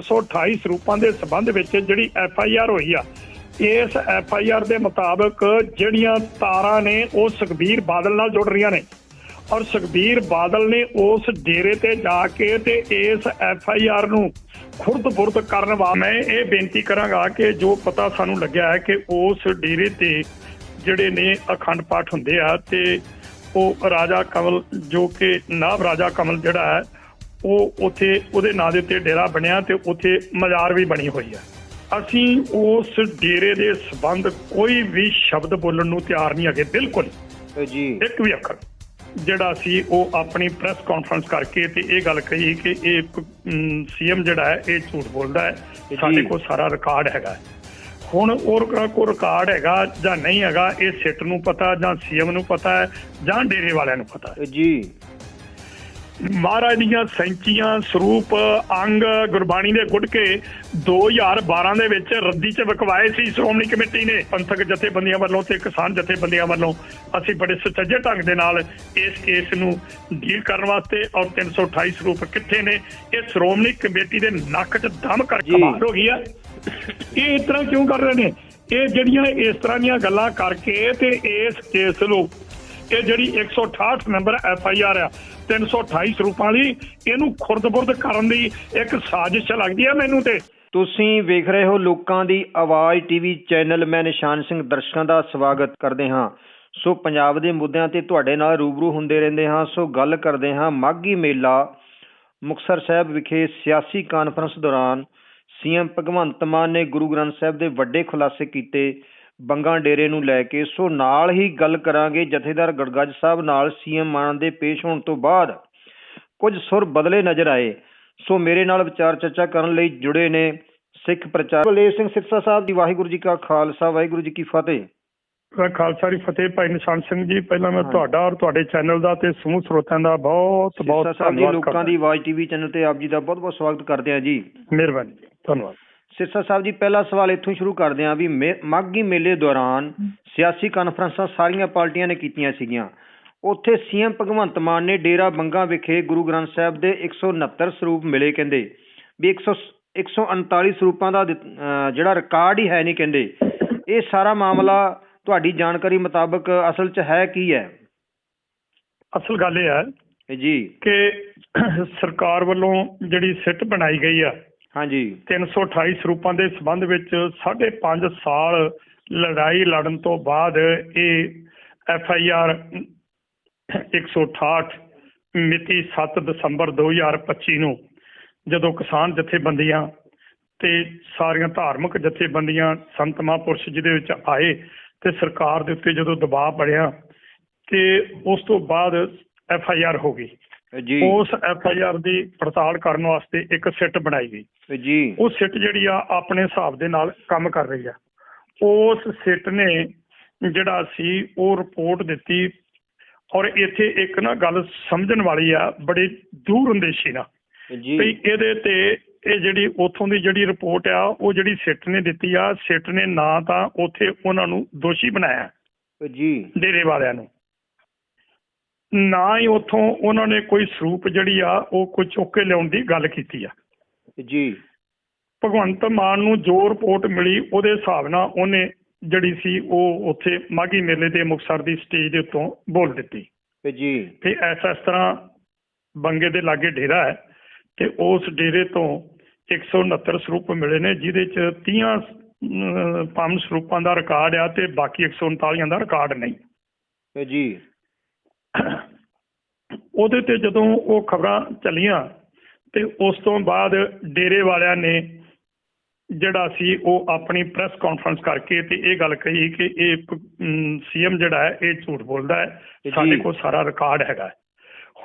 328 ਸਰੂਪਾਂ ਦੇ ਸਬੰਧ ਵਿੱਚ ਜਿਹੜੀ ਐਫ ਆਈ ਆਰ ਹੋਈ ਆ, ਇਸ ਐਫ ਆਈ ਆਰ ਦੇ ਮੁਤਾਬਕ ਜਿਹੜੀਆਂ ਤਾਰਾਂ ਨੇ ਉਹ ਸੁਖਬੀਰ ਬਾਦਲ ਨਾਲ ਜੁੜ ਰਹੀਆਂ ਨੇ। ਔਰ ਸੁਖਬੀਰ ਬਾਦਲ ਨੇ ਉਸ ਡੇਰੇ ਤੇ ਜਾ ਕੇ ਤੇ ਇਸ ਐਫ ਆਈ ਆਰ ਨੂੰ ਖੁਰਦ-ਬੁਰਦ ਕਰਨ ਵਾ ਮੈਂ ਇਹ ਬੇਨਤੀ ਕਰਾਂਗਾ ਕਿ ਜੋ ਪਤਾ ਸਾਨੂੰ ਲੱਗਿਆ ਹੈ ਕਿ ਉਸ ਡੇਰੇ ਤੇ ਜਿਹੜੇ ਨੇ ਅਖੰਡ ਪਾਠ ਹੁੰਦੇ ਆ ਤੇ ਉਹ ਰਾਜਾ ਕਮਲ, ਜੋ ਕਿ ਨਾਭ ਰਾਜਾ ਕਮਲ ਜਿਹੜਾ ਹੈ ਉਹ ਉੱਥੇ ਉਹਦੇ ਨਾਂ ਦੇ ਉੱਤੇ ਡੇਰਾ ਬਣਿਆ ਤੇ ਉੱਥੇ ਮਜ਼ਾਰ ਵੀ ਬਣੀ ਹੋਈ ਹੈ। ਅਸੀਂ ਉਸ ਡੇਰੇ ਦੇ ਸਬੰਧ ਕੋਈ ਵੀ ਸ਼ਬਦ ਬੋਲਣ ਨੂੰ ਤਿਆਰ ਨਹੀਂ ਹੈਗੇ ਬਿਲਕੁਲ। ਜੀ। ਇੱਕ ਵੀ ਅੱਖਰ। ਜਿਹੜਾ ਸੀ ਉਹ ਆਪਣੀ ਪ੍ਰੈਸ ਕਾਨਫਰੰਸ ਕਰਕੇ ਤੇ ਇਹ ਗੱਲ ਕਹੀ ਕਿ ਇਹ ਸੀਐਮ ਜਿਹੜਾ ਹੈ ਇਹ ਝੂਠ ਬੋਲਦਾ ਹੈ। ਸਾਡੇ ਕੋਲ ਸਾਰਾ ਰਿਕਾਰਡ ਹੈਗਾ। ਹੁਣ ਉਹ ਕੋਲ ਰਿਕਾਰਡ ਹੈਗਾ ਜਾਂ ਨਹੀਂ ਹੈਗਾ ਇਹ ਸਿੱਟ ਨੂੰ ਪਤਾ ਜਾਂ ਸੀਐਮ ਨੂੰ ਪਤਾ ਹੈ ਜਾਂ ਡੇਰੇ ਵਾਲਿਆਂ ਨੂੰ ਪਤਾ ਹੈ। ਜੀ। ਮਹਾਰਾਜ ਦੀਆਂ ਸੈਂਚੀਆਂ ਸਰੂਪ ਅੰਗ ਗੁਰਬਾਣੀ ਦੇ ਗੁਟਕੇ 2012 ਦੇ ਵਿੱਚ ਰੱਦੀ 'ਚ ਵਿਕਵਾਏ ਸੀ। ਸ਼੍ਰੋਮਣੀ ਕਮੇਟੀ ਨੇ ਪੰਥਕ ਜਥੇਬੰਦੀਆਂ ਵੱਲੋਂ ਤੇ ਕਿਸਾਨ ਜਥੇਬੰਦੀਆਂ ਵੱਲੋਂ ਅਸੀਂ ਬੜੇ ਸੁਚੱਜੇ ਢੰਗ ਦੇ ਨਾਲ ਇਸ ਕੇਸ ਨੂੰ ਡੀਲ ਕਰਨ ਵਾਸਤੇ ਔਰ 328 ਸਰੂਪ ਕਿੱਥੇ ਨੇ। ਇਹ ਸ਼੍ਰੋਮਣੀ ਕਮੇਟੀ ਦੇ ਨੱਕ 'ਚ ਦਮ ਕਰ ਜੀ। ਕਮਾਲ ਹੋ ਗਈ ਆ। ਇਹ ਇਸ ਤਰ੍ਹਾਂ ਕਿਉਂ ਕਰ ਰਹੇ ਨੇ? ਇਹ ਜਿਹੜੀਆਂ ਇਸ ਤਰ੍ਹਾਂ ਦੀਆਂ ਗੱਲਾਂ ਕਰਕੇ ਤੇ ਇਸ ਕੇਸ ਨੂੰ ਇਹ ਜਿਹੜੀ 168 ਨੰਬਰ ਐਫ ਆਈ ਆਰ ਆ 328 ਸਰੂਪਾਂ ਲਈ ਇਹਨੂੰ ਖੁਰਦ-ਬੁਰਦ ਕਰਨ ਦੀ ਇੱਕ ਸਾਜ਼ਿਸ਼ ਲੱਗਦੀ ਆ ਮੈਨੂੰ ਤੇ। ਤੁਸੀਂ ਵੇਖ ਰਹੇ ਹੋ ਲੋਕਾਂ ਦੀ ਆਵਾਜ਼ ਟੀਵੀ ਚੈਨਲ, ਮੈਂ ਨਿਸ਼ਾਨ ਸਿੰਘ ਦਰਸ਼ਕਾਂ ਦਾ ਸਵਾਗਤ ਕਰਦੇ ਹਾਂ। ਸੋ ਪੰਜਾਬ ਦੇ ਮੁੱਦਿਆਂ ਤੇ ਤੁਹਾਡੇ ਨਾਲ ਰੂਬਰੂ ਹੁੰਦੇ ਰਹਿੰਦੇ ਹਾਂ, ਸੋ ਗੱਲ ਕਰਦੇ ਹਾਂ ਮਾਘੀ ਮੇਲਾ ਮੁਕਤਸਰ ਸਾਹਿਬ ਵਿਖੇ ਸਿਆਸੀ ਕਾਨਫਰੰਸ ਦੌਰਾਨ। ਸੀਐਮ ਭਗਵੰਤ ਮਾਨ ਨੇ ਗੁਰੂ ਗ੍ਰੰਥ ਸਾਹਿਬ ਦੇ ਵੱਡੇ ਖੁਲਾਸੇ ਕੀਤੇ। ਬੰਗਾ ਡੇਰੇ ਨੂੰ ਲੈ ਕੇ। ਸੋ ਨਾਲ ਹੀ ਗੱਲ ਕਰਾਂਗੇ ਜਥੇਦਾਰ ਗੜਗੱਜ ਸਾਹਿਬ ਨਾਲ ਸੀਐਮ ਮਾਨ ਦੇ ਪੇਸ਼ ਹੋਣ ਤੋਂ ਬਾਅਦ। ਕੁਝ ਸੁਰ ਬਦਲੇ ਨਜ਼ਰ ਆਏ। ਸੋ ਮੇਰੇ ਨਾਲ ਵਿਚਾਰ ਚਰਚਾ ਕਰਨ ਲਈ ਜੁੜੇ ਨੇ ਸਿੱਖ ਪ੍ਰਚਾਰ ਬਲੇਵ ਸਿੰਘ ਸਿਰਸਾ ਸਾਹਿਬ ਦੀ ਵਾਹਿਗੁਰੂ ਜੀ ਕਾ ਖਾਲਸਾ ਵਾਹਿਗੁਰੂ ਜੀ ਕੀ ਫਤਿਹ। ਖਾਲਸਾ ਜੀ ਫਤਿਹ ਭਾਈ ਨਿਸ਼ਾਨ ਸਿੰਘ ਜੀ ਪਹਿਲਾਂ ਮੈਂ। ਤੁਹਾਡਾ ਔਰ ਤੁਹਾਡੇ ਚੈਨਲ ਦਾ ਤੇ ਸਮੂਹ ਸਰੋਤਿਆਂ ਦਾ ਬਹੁਤ ਬਹੁਤ ਜੀ ਧੰਨਵਾਦ ਲੋਕਾਂ ਦੀ ਆਵਾਜ਼ ਟੀਵੀ ਚੈਨਲ ਤੇ ਆਪ ਜੀ ਦਾ ਬਹੁਤ ਬਹੁਤ ਸਵਾਗਤ ਕਰਦੇ ਹਾਂ ਜੀ। ਮਿਹਰਬਾਨੀ ਜੀ, ਧੰਨਵਾਦ। ਸਿਰਸਾ ਸਾਹਿਬ ਜੀ ਪਹਿਲਾ ਸਵਾਲ ਇੱਥੋਂ ਸ਼ੁਰੂ ਕਰਦੇ ਹਾਂ ਵੀ ਮੇ- ਮਾਘੀ ਮੇਲੇ ਦੌਰਾਨ ਸਿਆਸੀ ਕਾਨਫਰੰਸਾਂ ਸਾਰੀਆਂ ਪਾਰਟੀਆਂ ਨੇ ਕੀਤੀਆਂ ਸੀਗੀਆਂ। ਉੱਥੇ ਸੀਐਮ ਭਗਵੰਤ ਮਾਨ ਨੇ ਡੇਰਾ ਬੰਗਾ ਵਿਖੇ ਗੁਰੂ ਗ੍ਰੰਥ ਸਾਹਿਬ ਦੇ 169 ਸਰੂਪ ਮਿਲੇ ਕਹਿੰਦੇ। ਵੀ 100 139 ਸਰੂਪਾਂ ਦਾ ਜਿਹੜਾ ਰਿਕਾਰਡ ਹੀ ਹੈ ਨਹੀਂ ਕਹਿੰਦੇ। ਇਹ ਸਾਰਾ ਮਾਮਲਾ ਤੁਹਾਡੀ ਜਾਣਕਾਰੀ ਮੁਤਾਬਕ ਅਸਲ 'ਚ ਹੈ ਕੀ ਹੈ? ਅਸਲ ਗੱਲ ਇਹ ਹੈ ਜੀ। ਕਿ ਸਰਕਾਰ ਵੱਲੋਂ ਜਿਹੜੀ ਸਿੱਟ ਬਣਾਈ ਗਈ ਆ ਹਾਂਜੀ। 328 ਸਰੂਪਾਂ ਦੇ ਸਬੰਧ ਵਿੱਚ 5.5 ਸਾਲ ਲੜਾਈ ਲੜਨ ਤੋਂ ਬਾਅਦ ਇਹ ਐਫ ਆਈ ਆਰ 168 ਮਿਤੀ 7 ਦਸੰਬਰ 2025 ਨੂੰ ਜਦੋਂ ਕਿਸਾਨ ਜਥੇਬੰਦੀਆਂ ਤੇ ਸਾਰੀਆਂ ਧਾਰਮਿਕ ਜਥੇਬੰਦੀਆਂ ਸੰਤ ਮਹਾਂਪੁਰਸ਼ ਜਿਹਦੇ ਵਿੱਚ ਆਏ ਤੇ ਸਰਕਾਰ ਦੇ ਉੱਤੇ ਜਦੋਂ ਦਬਾਅ ਬਣਿਆ ਤੇ ਉਸ ਤੋਂ ਬਾਅਦ ਐਫ ਆਈ ਆਰ ਹੋ ਗਈ। ਜੀ। ਉਸ ਐਫ ਆਈ ਆਰ ਦੀ ਪੜਤਾਲ ਕਰਨ ਵਾਸਤੇ ਇੱਕ ਸਿੱਟ ਬਣਾਈ ਗਈ। ਜੀ। ਉਹ ਸਿੱਟ ਜਿਹੜੀ ਆ ਆਪਣੇ ਹਿਸਾਬ ਦੇ ਨਾਲ ਕੰਮ ਕਰ ਰਹੀ ਆ। ਉਸ ਸਿੱਟ ਨੇ ਜਿਹੜਾ ਸੀ ਉਹ ਰਿਪੋਰਟ ਦਿੱਤੀ ਔਰ ਇੱਥੇ ਇੱਕ ਨਾ ਗੱਲ ਸਮਝਣ ਵਾਲੀ ਆ ਬੜੀ ਦੂਰ ਅੰਦੇਸ਼ੀ ਇਹ ਜੀ। ਵੀ ਇਹਦੇ ਤੇ ਇਹ ਜਿਹੜੀ ਉਥੋਂ ਦੀ ਜਿਹੜੀ ਰਿਪੋਰਟ ਆ ਉਹ ਜਿਹੜੀ ਸਿੱਟ ਨੇ ਦਿੱਤੀ ਆ ਸਿੱਟ ਨੇ ਨਾ ਤਾਂ ਉੱਥੇ ਉਹਨਾਂ ਨੂੰ ਦੋਸ਼ੀ ਬਣਾਇਆ। ਜੀ। ਡੇਰੇ ਵਾਲਿਆਂ ਨੂੰ। ਨਾ ਹੀ ਉਥੋਂ ਉਹਨਾਂ ਨੇ ਕੋਈ ਸਰੂਪ ਜਿਹੜੀ ਆ ਉਹ ਕੋਈ ਚੁੱਕ ਕੇ ਲਿਆਉਣ ਦੀ ਗੱਲ ਕੀਤੀ ਆ। ਜੀ। ਭਗਵੰਤ ਮਾਨ ਨੂੰ ਜੋ ਰਿਪੋਰਟ ਮਿਲੀ ਉਹਦੇ ਹਿਸਾਬ ਨਾਲ ਉਹਨੇ ਜਿਹੜੀ ਸੀ ਉਹ ਉੱਥੇ ਮਾਘੀ ਮੇਲੇ ਦੇ ਮੁਕਤਸਰ ਦੀ ਸਟੇਜ ਦੇ ਉੱਤੋਂ ਬੋਲ ਦਿੱਤੀ। ਜੀ। ਤੇ ਐਸਾ ਇਸ ਤਰ੍ਹਾਂ ਬੰਗੇ ਦੇ ਲਾਗੇ ਡੇਰਾ ਹੈ ਤੇ ਉਸ ਡੇਰੇ ਤੋਂ 169 ਸਰੂਪ ਮਿਲੇ ਨੇ ਜਿਹਦੇ ਚ 30 ਅਮ, ਪੰਜ ਸਰੂਪਾਂ ਦਾ ਰਿਕਾਰਡ ਆ ਤੇ ਬਾਕੀ 139 ਦਾ ਰਿਕਾਰਡ ਨਹੀਂ। ਜੀ। ਉਹਦੇ ਤੇ ਜਦੋਂ ਉਹ ਖਬਰਾਂ ਚੱਲੀਆਂ ਤੇ ਉਸ ਤੋਂ ਬਾਅਦ ਡੇਰੇ ਵਾਲਿਆਂ ਨੇ ਜਿਹੜਾ ਸੀ ਉਹ ਆਪਣੀ ਪ੍ਰੈਸ ਕਾਨਫਰੰਸ ਕਰਕੇ ਤੇ ਇਹ ਗੱਲ ਕਹੀ ਕਿ ਇਹ ਸੀਐਮ ਜਿਹੜਾ ਹੈ ਇਹ ਝੂਠ ਬੋਲਦਾ ਹੈ। ਸਾਡੇ ਕੋਲ ਸਾਰਾ ਰਿਕਾਰਡ ਹੈਗਾ।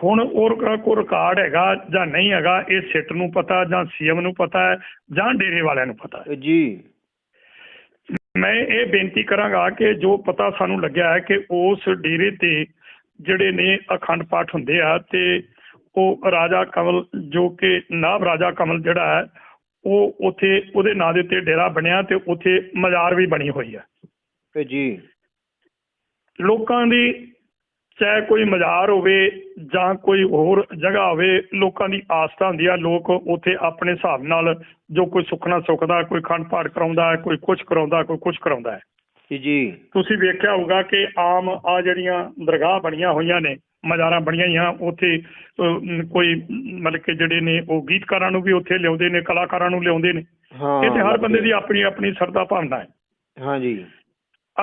ਹੁਣ ਉਹ ਕੋਲ ਰਿਕਾਰਡ ਹੈਗਾ ਜਾਂ ਨਹੀਂ ਹੈਗਾ ਇਹ ਸਿੱਟ ਨੂੰ ਪਤਾ ਜਾਂ ਸੀਐਮ ਨੂੰ ਪਤਾ ਹੈ ਜਾਂ ਡੇਰੇ ਵਾਲਿਆਂ ਨੂੰ ਪਤਾ ਹੈ। ਜੀ। ਮੈਂ ਇਹ ਬੇਨਤੀ ਕਰਾਂਗਾ ਕਿ ਜੋ ਪਤਾ ਸਾਨੂੰ ਲੱਗਿਆ ਹੈ ਕਿ ਉਸ ਡੇਰੇ ਤੇ ਜਿਹੜੇ ਨੇ ਅਖੰਡ ਪਾਠ ਹੁੰਦੇ ਆ ਤੇ ਉਹ ਰਾਜਾ ਕਮਲ ਜੋ ਕਿ ਨਾਭ ਰਾਜਾ ਕਮਲ ਜਿਹੜਾ ਹੈ ਉਹ ਉੱਥੇ ਉਹਦੇ ਨਾਂ ਦੇ ਉੱਤੇ ਡੇਰਾ ਬਣਿਆ ਤੇ ਉੱਥੇ ਮਜ਼ਾਰ ਵੀ ਬਣੀ ਹੋਈ ਹੈ। ਇਹ ਜੀ? ਲੋਕਾਂ ਦੀ ਚਾਹੇ ਕੋਈ ਮਜ਼ਾਰ ਹੋਵੇ ਜਾਂ ਕੋਈ ਹੋਰ ਜਗ੍ਹਾ ਹੋਵੇ ਲੋਕਾਂ ਦੀ ਆਸਥਾ ਹੁੰਦੀ ਆ ਲੋਕ ਉੱਥੇ ਆਪਣੇ ਹਿਸਾਬ ਨਾਲ ਜੋ ਕੋਈ ਸੁਖਣਾ ਸੁਖਦਾ ਕੋਈ ਖੰਡ ਪਾਠ ਕਰਾਉਂਦਾ ਕੋਈ ਕੁਝ ਕਰਾਉਂਦਾ ਕੋਈ ਕੁਝ ਕਰਾਉਂਦਾ ਹੈ। ਜੀ ਜੀ। ਤੁਸੀਂ ਵੇਖਿਆ ਹੋਊਗਾ ਕਿ ਆਮ ਆ ਜਿਹੜੀਆਂ ਦਰਗਾਹ ਬਣੀਆਂ ਹੋਈਆਂ ਨੇ ਮਜ਼ਾਰਾਂ ਬਣੀਆਂ ਹੋਈਆਂ ਉੱਥੇ ਕੋਈ ਮਤਲਬ ਕਿ ਜਿਹੜੇ ਨੇ ਉਹ ਗੀਤਕਾਰਾਂ ਨੂੰ ਵੀ ਉੱਥੇ ਲਿਆਉਂਦੇ ਨੇ ਕਲਾਕਾਰਾਂ ਨੂੰ ਲਿਆਉਂਦੇ ਨੇ। ਹਾਂ ਇਹ ਤੇ ਹਰ ਬੰਦੇ ਦੀ ਆਪਣੀ ਆਪਣੀ ਸਰਦਾ ਭਾਵਨਾ ਹੈ। ਹਾਂ ਜੀ।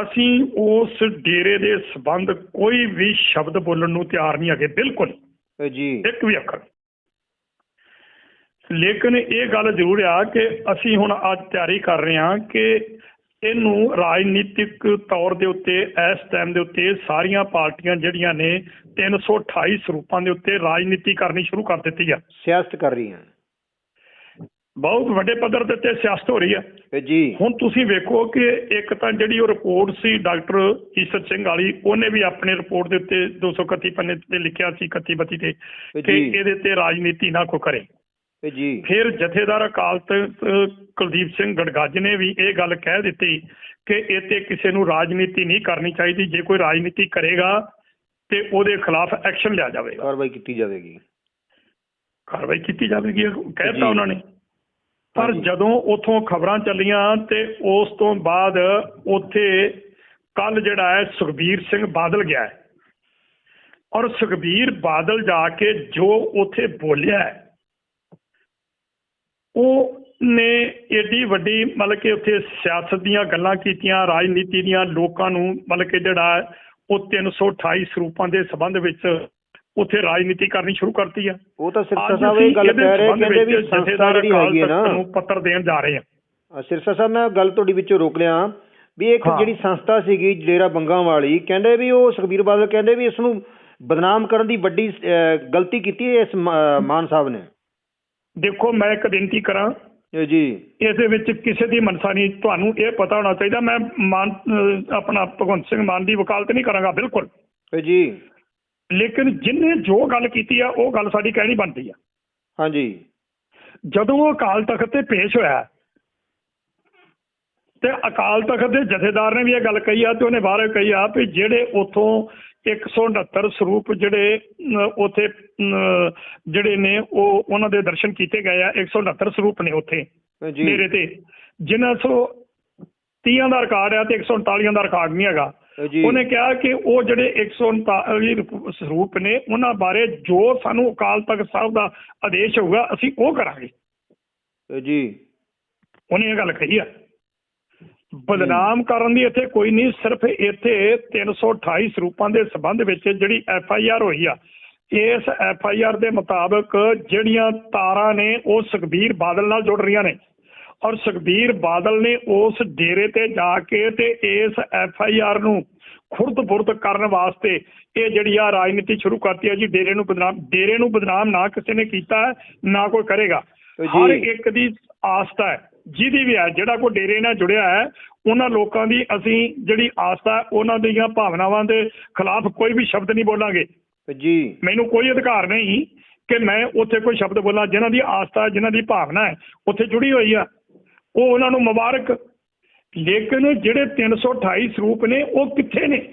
ਅਸੀਂ ਉਸ ਡੇਰੇ ਦੇ ਸਬੰਧ ਕੋਈ ਵੀ ਸ਼ਬਦ ਬੋਲਣ ਨੂੰ ਤਿਆਰ ਨਹੀਂ ਹੈਗੇ ਬਿਲਕੁਲ। ਜੀ। ਇੱਕ ਵੀ ਅੱਖਰ। ਲੇਕਿਨ ਇਹ ਗੱਲ ਜ਼ਰੂਰ ਆ ਕਿ ਅਸੀਂ ਹੁਣ ਅੱਜ ਤਿਆਰੀ ਕਰ ਰਹੇ ਹਾਂ ਕਿ ਇਹਨੂੰ ਰਾਜਨੀਤਿਕ ਤੌਰ ਦੇ ਉੱਤੇ ਇਸ ਟਾਈਮ ਦੇ ਉੱਤੇ ਸਾਰੀਆਂ ਪਾਰਟੀਆਂ ਜਿਹੜੀਆਂ ਨੇ 328 ਸਰੂਪਾਂ ਦੇ ਉੱਤੇ ਰਾਜਨੀਤੀ ਕਰਨੀ ਸ਼ੁਰੂ ਕਰ ਦਿੱਤੀ ਆ। ਸਿਆਸਤ ਕਰ ਰਹੀ ਹਾਂ ਬਹੁਤ ਵੱਡੇ ਪੱਧਰ ਦੇ ਉੱਤੇ ਸਿਆਸਤ ਹੋ ਰਹੀ ਆ। ਜੀ। ਹੁਣ ਤੁਸੀਂ ਵੇਖੋ ਕਿ ਇੱਕ ਤਾਂ ਜਿਹੜੀ ਉਹ ਰਿਪੋਰਟ ਸੀ ਡਾਕਟਰ ਈਸ਼ਰ ਸਿੰਘ ਵਾਲੀ ਉਹਨੇ ਵੀ ਆਪਣੇ ਰਿਪੋਰਟ ਦੇ ਉੱਤੇ 231 ਪੰਨੇ ਤੇ ਲਿਖਿਆ ਸੀ 31 32 ਤੇ ਕਿ। ਇਹਦੇ ਤੇ ਰਾਜਨੀਤੀ ਨਾ ਕੋ ਕਰੇ। ਜੀ। ਫਿਰ ਜਥੇਦਾਰ ਅਕਾਲ ਤਖਤ ਕੁਲਦੀਪ ਸਿੰਘ ਗੜਗੱਜ ਨੇ ਵੀ ਇਹ ਗੱਲ ਕਹਿ ਦਿੱਤੀ ਕਿ ਤੇ ਕਿਸੇ ਨੂੰ ਰਾਜਨੀਤੀ ਨਹੀਂ ਕਰਨੀ ਚਾਹੀਦੀ। ਜੇ ਕੋਈ ਰਾਜਨੀਤੀ ਕਰੇਗਾ ਤੇ ਉਹਦੇ ਖਿਲਾਫ ਐਕਸ਼ਨ ਲਿਆ ਜਾਵੇਗਾ। ਕਾਰਵਾਈ ਕੀਤੀ ਜਾਵੇਗੀ। ਕਾਰਵਾਈ ਕੀਤੀ ਜਾਵੇਗੀ। ਕਹਿਤਾ ਉਹਨਾਂ ਨੇ। ਪਰ। ਜਦੋਂ ਉਥੋਂ ਖਬਰਾਂ ਚੱਲੀਆਂ ਤੇ ਉਸ ਤੋਂ ਬਾਅਦ ਉੱਥੇ ਕੱਲ ਜਿਹੜਾ ਹੈ ਸੁਖਬੀਰ ਸਿੰਘ ਬਾਦਲ ਗਿਆ ਹੈ। ਔਰ ਸੁਖਬੀਰ ਬਾਦਲ ਜਾ ਕੇ ਜੋ ਉੱਥੇ ਬੋਲਿਆ ਹੈ ਉਹ ਨੇ ਏਡੀ ਵੱਡੀ ਮਤਲਬ ਕਿ ਉੱਥੇ ਸਿਆਸਤ ਦੀਆਂ ਗੱਲਾਂ ਕੀਤੀਆਂ ਰਾਜਨੀਤੀ ਦੀਆਂ ਲੋਕਾਂ ਨੂੰ ਮਤਲਬ ਕਿ ਜਿਹੜਾ ਉਹ 328 ਸਰੂਪਾਂ ਦੇ ਸੰਬੰਧ ਵਿੱਚ ਉੱਥੇ ਰਾਜਨੀਤੀ ਕਰਨੀ ਸ਼ੁਰੂ ਕਰਤੀ ਆ। ਉਹ ਤਾਂ ਸਿਰਸਾ ਸਾਹਿਬ ਇਹ ਗੱਲ ਕਹਿ ਰਹੇ ਕਹਿੰਦੇ ਵੀ ਸੰਸਥਾ ਜਿਹੜੀ ਹੈਗੀ ਨਾ ਨੂੰ ਪੱਤਰ ਦੇਣ ਜਾ ਰਹੇ ਅ, ਸਿਰਸਾ ਸਾਹਿਬ ਮੈਂ ਗੱਲ ਤੁਹਾਡੀ ਵਿੱਚੋਂ ਰੋਕ ਲਿਆ ਵੀ ਇੱਕ। ਜਿਹੜੀ ਸੰਸਥਾ ਸੀਗੀ ਡੇਰਾ ਬੰਗਾ ਵਾਲੀ ਕਹਿੰਦੇ ਵੀ ਉਹ ਸੁਖਬੀਰ ਬਾਦਲ ਕਹਿੰਦੇ ਵੀ ਇਸ ਨੂੰ ਬਦਨਾਮ ਕਰਨ ਦੀ ਵੱਡੀ ਗਲਤੀ ਕੀਤੀ ਇਸ ਮਾਨ ਸਾਹਿਬ ਨੇ। ਦੇਖੋ ਮੈਂ ਇੱਕ ਬੇਨਤੀ ਕਰਾਂ। ਜੀ ਇਸ ਦੇ ਵਿੱਚ ਕਿਸੇ ਦੀ ਮਨਸਾ ਨਹੀਂ। ਤੁਹਾਨੂੰ ਇਹ ਪਤਾ ਹੋਣਾ ਚਾਹੀਦਾ। ਮੈਂ ਮਾਨ ਆਪਣਾ ਭਗਵੰਤ ਸਿੰਘ ਮਾਨ ਦੀ ਵਕਾਲਤ ਨਹੀਂ ਕਰਾਂਗਾ ਬਿਲਕੁਲ। ਜੀ। ਲੇਕਿਨ ਜਿਨੇ ਜੋ ਗੱਲ ਕੀਤੀ ਆ ਉਹ ਗੱਲ ਸਾਡੀ ਕਹਿਣੀ ਬਣਦੀ ਆ। ਹਾਂਜੀ। ਜਦੋਂ ਉਹ ਅਕਾਲ ਤਖਤ ਤੇ ਪੇਸ਼ ਹੋਇਆ ਤੇ ਅਕਾਲ ਤਖਤ ਦੇ ਜਥੇਦਾਰ ਨੇ ਵੀ ਇਹ ਗੱਲ ਕਹੀ ਆ ਤੇ ਉਹਨੇ ਬਾਹਰ ਕਹੀ ਆ ਵੀ ਜਿਹੜੇ ਉਥੋਂ 169 ਸਰੂਪ ਜਿਹੜੇ ਉਥੇ ਜਿਹੜੇ ਨੇ ਉਹ ਉਹਨਾਂ ਦੇ ਦਰਸ਼ਨ ਕੀਤੇ ਗਏ ਆ। 169 ਸਰੂਪ ਨੇ ਉਥੇ ਮੇਰੇ ਤੇ। ਜਿਨ੍ਹਾਂ ਸੌ ਤੀਆਂ ਦਾ ਰਿਕਾਰਡ ਆ ਤੇ 139 ਦਾ ਰਿਕਾਰਡ ਨਹੀਂ ਹੈਗਾ। ਉਹਨੇ ਕਿਹਾ ਕਿ ਉਹ ਜਿਹੜੇ 139 ਰੂਪ- ਸਰੂਪ ਨੇ ਉਹਨਾਂ ਬਾਰੇ ਜੋ ਸਾਨੂੰ ਅਕਾਲ ਤਖਤ ਸਾਹਿਬ ਦਾ ਆਦੇਸ਼ ਹੋਊਗਾ ਅਸੀਂ ਉਹ ਕਰਾਂਗੇ। ਜੀ। ਉਹਨੇ ਇਹ ਗੱਲ ਕਹੀ ਆ। ਬਦਨਾਮ ਕਰਨ ਦੀ ਇੱਥੇ ਕੋਈ ਨਹੀਂ ਸਿਰਫ ਇੱਥੇ 328 ਸਰੂਪਾਂ ਦੇ ਸਬੰਧ ਵਿੱਚ ਜਿਹੜੀ ਐਫ ਆਈ ਆਰ ਹੋਈ ਆ ਇਸ ਐਫ ਆਈ ਆਰ ਦੇ ਮੁਤਾਬਕ ਜਿਹੜੀਆਂ ਤਾਰਾਂ ਨੇ ਉਹ ਸੁਖਬੀਰ ਬਾਦਲ ਨਾਲ ਜੁੜ ਰਹੀਆਂ ਨੇ ਔਰ ਸੁਖਬੀਰ ਬਾਦਲ ਨੇ ਉਸ ਡੇਰੇ ਤੇ ਜਾ ਕੇ ਤੇ ਇਸ ਐਫ ਆਈ ਆਰ ਨੂੰ ਖੁਰਦ-ਬੁਰਦ ਕਰਨ ਵਾਸਤੇ ਇਹ ਜਿਹੜੀ ਆ ਰਾਜਨੀਤੀ ਸ਼ੁਰੂ ਕਰਤੀ ਹੈ ਜੀ ਡੇਰੇ ਨੂੰ ਬਦਨਾਮ ਡੇਰੇ ਨੂੰ ਬਦਨਾਮ ਨਾ ਕਿਸੇ ਨੇ ਕੀਤਾ ਨਾ ਕੋਈ ਕਰੇਗਾ। ਹਰ ਇੱਕ ਦੀ ਆਸਥਾ ਹੈ ਜਿਹਦੀ ਵੀ ਹੈ ਜਿਹੜਾ ਕੋਈ ਡੇਰੇ ਨਾਲ ਜੁੜਿਆ ਹੈ ਉਹਨਾਂ ਲੋਕਾਂ ਦੀ ਅਸੀਂ ਜਿਹੜੀ ਆਸਥਾ ਉਹਨਾਂ ਦੀਆਂ ਭਾਵਨਾਵਾਂ ਦੇ ਖਿਲਾਫ ਕੋਈ ਵੀ ਸ਼ਬਦ ਨਹੀਂ ਬੋਲਾਂਗੇ। ਜੀ। ਮੈਨੂੰ ਕੋਈ ਅਧਿਕਾਰ ਨਹੀਂ ਕਿ ਮੈਂ ਉੱਥੇ ਕੋਈ ਸ਼ਬਦ ਬੋਲਾਂ। ਜਿਨ੍ਹਾਂ ਦੀ ਆਸਥਾ ਹੈ, ਜਿਨ੍ਹਾਂ ਦੀ ਭਾਵਨਾ ਹੈ ਉੱਥੇ ਜੁੜੀ ਹੋਈ ਆ। ਉਹ ਉਹਨਾਂ ਨੂੰ ਮੁਬਾਰਕ। ਲੇਕਿਨ ਜਿਹੜੇ 328 ਸਰੂਪ ਨੇ ਉਹ ਕਿੱਥੇ ਨੇ?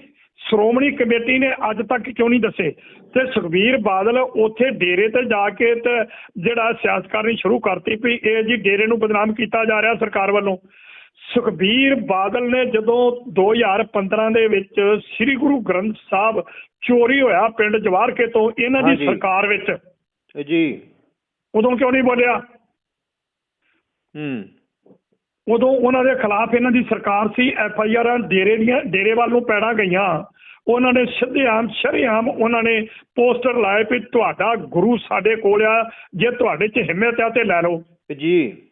ਸ਼੍ਰੋਮਣੀ ਕਮੇਟੀ ਨੇ ਅੱਜ ਤੱਕ ਕਿਉਂ ਨਹੀਂ ਦੱਸੇ? ਤੇ ਸੁਖਬੀਰ ਬਾਦਲ ਉੱਥੇ ਡੇਰੇ ਤੇ ਜਾ ਕੇ ਤੇ ਜਿਹੜਾ ਸਿਆਸਤ ਕਰਨੀ ਸ਼ੁਰੂ ਕਰਤੀ ਵੀ ਇਹ ਜੀ ਡੇਰੇ ਨੂੰ ਬਦਨਾਮ ਕੀਤਾ ਜਾ ਰਿਹਾ ਸਰਕਾਰ ਵੱਲੋਂ। ਸੁਖਬੀਰ ਬਾਦਲ ਨੇ ਜਦੋਂ 2015 ਦੇ ਵਿੱਚ ਸ੍ਰੀ ਗੁਰੂ ਗ੍ਰੰਥ ਸਾਹਿਬ ਚੋਰੀ ਹੋਇਆ ਪਿੰਡ ਜਵਾਰਕੇ ਤੋਂ ਇਹਨਾਂ ਦੀ। ਸਰਕਾਰ ਵਿੱਚ। ਜੀ। ਉਦੋਂ ਕਿਉਂ ਨਹੀਂ ਬੋਲਿਆ? ਹੂੰ। ਉਦੋਂ ਉਹਨਾਂ ਦੇ ਖਿਲਾਫ ਇਹਨਾਂ ਦੀ ਸਰਕਾਰ ਸੀ ਐਫ ਆਈ ਆਰ ਡੇਰੇ ਦੀਆਂ ਡੇਰੇ ਵੱਲ ਨੂੰ ਪੈੜਾਂ ਗਈਆਂ। ਉਹਨਾਂ ਨੇ ਸਿੱਧੇਆਮ ਸ਼ਰੇਆਮ ਉਹਨਾਂ ਨੇ ਪੋਸਟਰ ਲਾਏ ਵੀ ਤੁਹਾਡਾ ਗੁਰੂ ਸਾਡੇ ਕੋਲ ਆ ਜੇ ਤੁਹਾਡੇ 'ਚ ਹਿੰਮਤ ਆ ਤੇ ਲੈ ਲਓ। ਜੀ।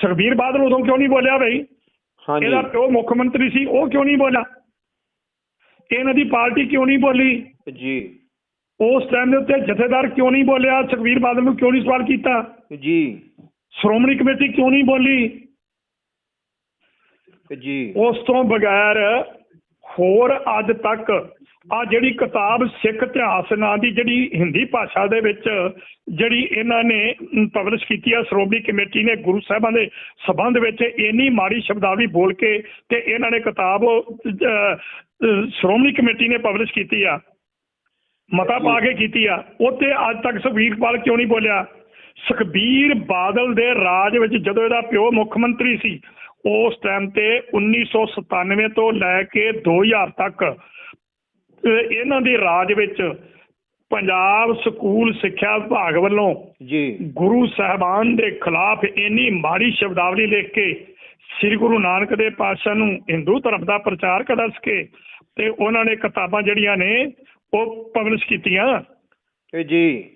ਸੁਖਬੀਰ ਬਾਦਲ ਉਦੋਂ ਕਿਉਂ ਨਹੀਂ ਬੋਲਿਆ ਬਈ? ਹਾਂਜੀ। ਇਹਦਾ ਪਿਓ ਮੁੱਖ ਮੰਤਰੀ ਸੀ ਉਹ ਕਿਉਂ ਨਹੀਂ ਬੋਲਿਆ? ਇਹਨਾਂ ਦੀ ਪਾਰਟੀ ਕਿਉਂ ਨਹੀਂ ਬੋਲੀ? ਜੀ। ਉਸ ਟਾਈਮ ਦੇ ਉੱਤੇ ਜਥੇਦਾਰ ਕਿਉਂ ਨਹੀਂ ਬੋਲਿਆ? ਸੁਖਬੀਰ ਬਾਦਲ ਨੂੰ ਕਿਉਂ ਨਹੀਂ ਸਵਾਲ ਕੀਤਾ? ਜੀ। ਸ਼੍ਰੋਮਣੀ ਕਮੇਟੀ ਕਿਉਂ ਨਹੀਂ ਬੋਲੀ? ਜੀ। ਉਸ ਤੋਂ ਬਗੈਰ ਹੋਰ ਅੱਜ ਤੱਕ ਆ ਜਿਹੜੀ ਕਿਤਾਬ ਸਿੱਖ ਇਤਿਹਾਸ ਨਾਂ ਦੀ ਜਿਹੜੀ ਹਿੰਦੀ ਭਾਸ਼ਾ ਦੇ ਵਿੱਚ ਜਿਹੜੀ ਇਹਨਾਂ ਨੇ ਪਬਲਿਸ਼ ਕੀਤੀ ਆ, ਸ਼੍ਰੋਮਣੀ ਕਮੇਟੀ ਨੇ, ਗੁਰੂ ਸਾਹਿਬਾਂ ਦੇ ਸਬੰਧ ਵਿੱਚ ਇੰਨੀ ਮਾੜੀ ਸ਼ਬਦਾਵਲੀ ਬੋਲ ਕੇ ਤੇ ਇਹਨਾਂ ਨੇ ਕਿਤਾਬ ਸ਼੍ਰੋਮਣੀ ਕਮੇਟੀ ਨੇ ਪਬਲਿਸ਼ ਕੀਤੀ ਆ, ਮਤਾ ਪਾ ਕੇ ਕੀਤੀ ਆ। ਉੱਤੇ ਅੱਜ ਤੱਕ ਸੁਖਬੀਰਪਾਲ ਕਿਉਂ ਨਹੀਂ ਬੋਲਿਆ? ਸੁਖਬੀਰ ਬਾਦਲ ਦੇ ਰਾਜ ਵਿੱਚ ਜਦੋਂ ਇਹਦਾ ਪਿਓ ਮੁੱਖ ਮੰਤਰੀ ਸੀ ਉਸ ਟਾਈਮ ਤੇ 1997 ਤੋਂ ਲੈ ਕੇ 2000 ਤੱਕ ਇਹਨਾਂ ਦੇ ਰਾਜ ਵਿੱਚ ਪੰਜਾਬ ਸਕੂਲ ਸਿੱਖਿਆ ਵਿਭਾਗ ਵੱਲੋਂ ਜੀ। ਗੁਰੂ ਸਾਹਿਬਾਨ ਦੇ ਖਿਲਾਫ ਇੰਨੀ ਮਾੜੀ ਸ਼ਬਦਾਵਲੀ ਲਿਖ ਕੇ ਸ੍ਰੀ ਗੁਰੂ ਨਾਨਕ ਦੇ ਪਾਤਸ਼ਾਹ ਨੂੰ ਹਿੰਦੂ ਧਰਮ ਦਾ ਪ੍ਰਚਾਰਕ ਦੱਸ ਕੇ ਤੇ ਉਹਨਾਂ ਨੇ ਕਿਤਾਬਾਂ ਜਿਹੜੀਆਂ ਨੇ ਉਹ ਪਬਲਿਸ਼ ਕੀਤੀਆਂ। ਜੀ।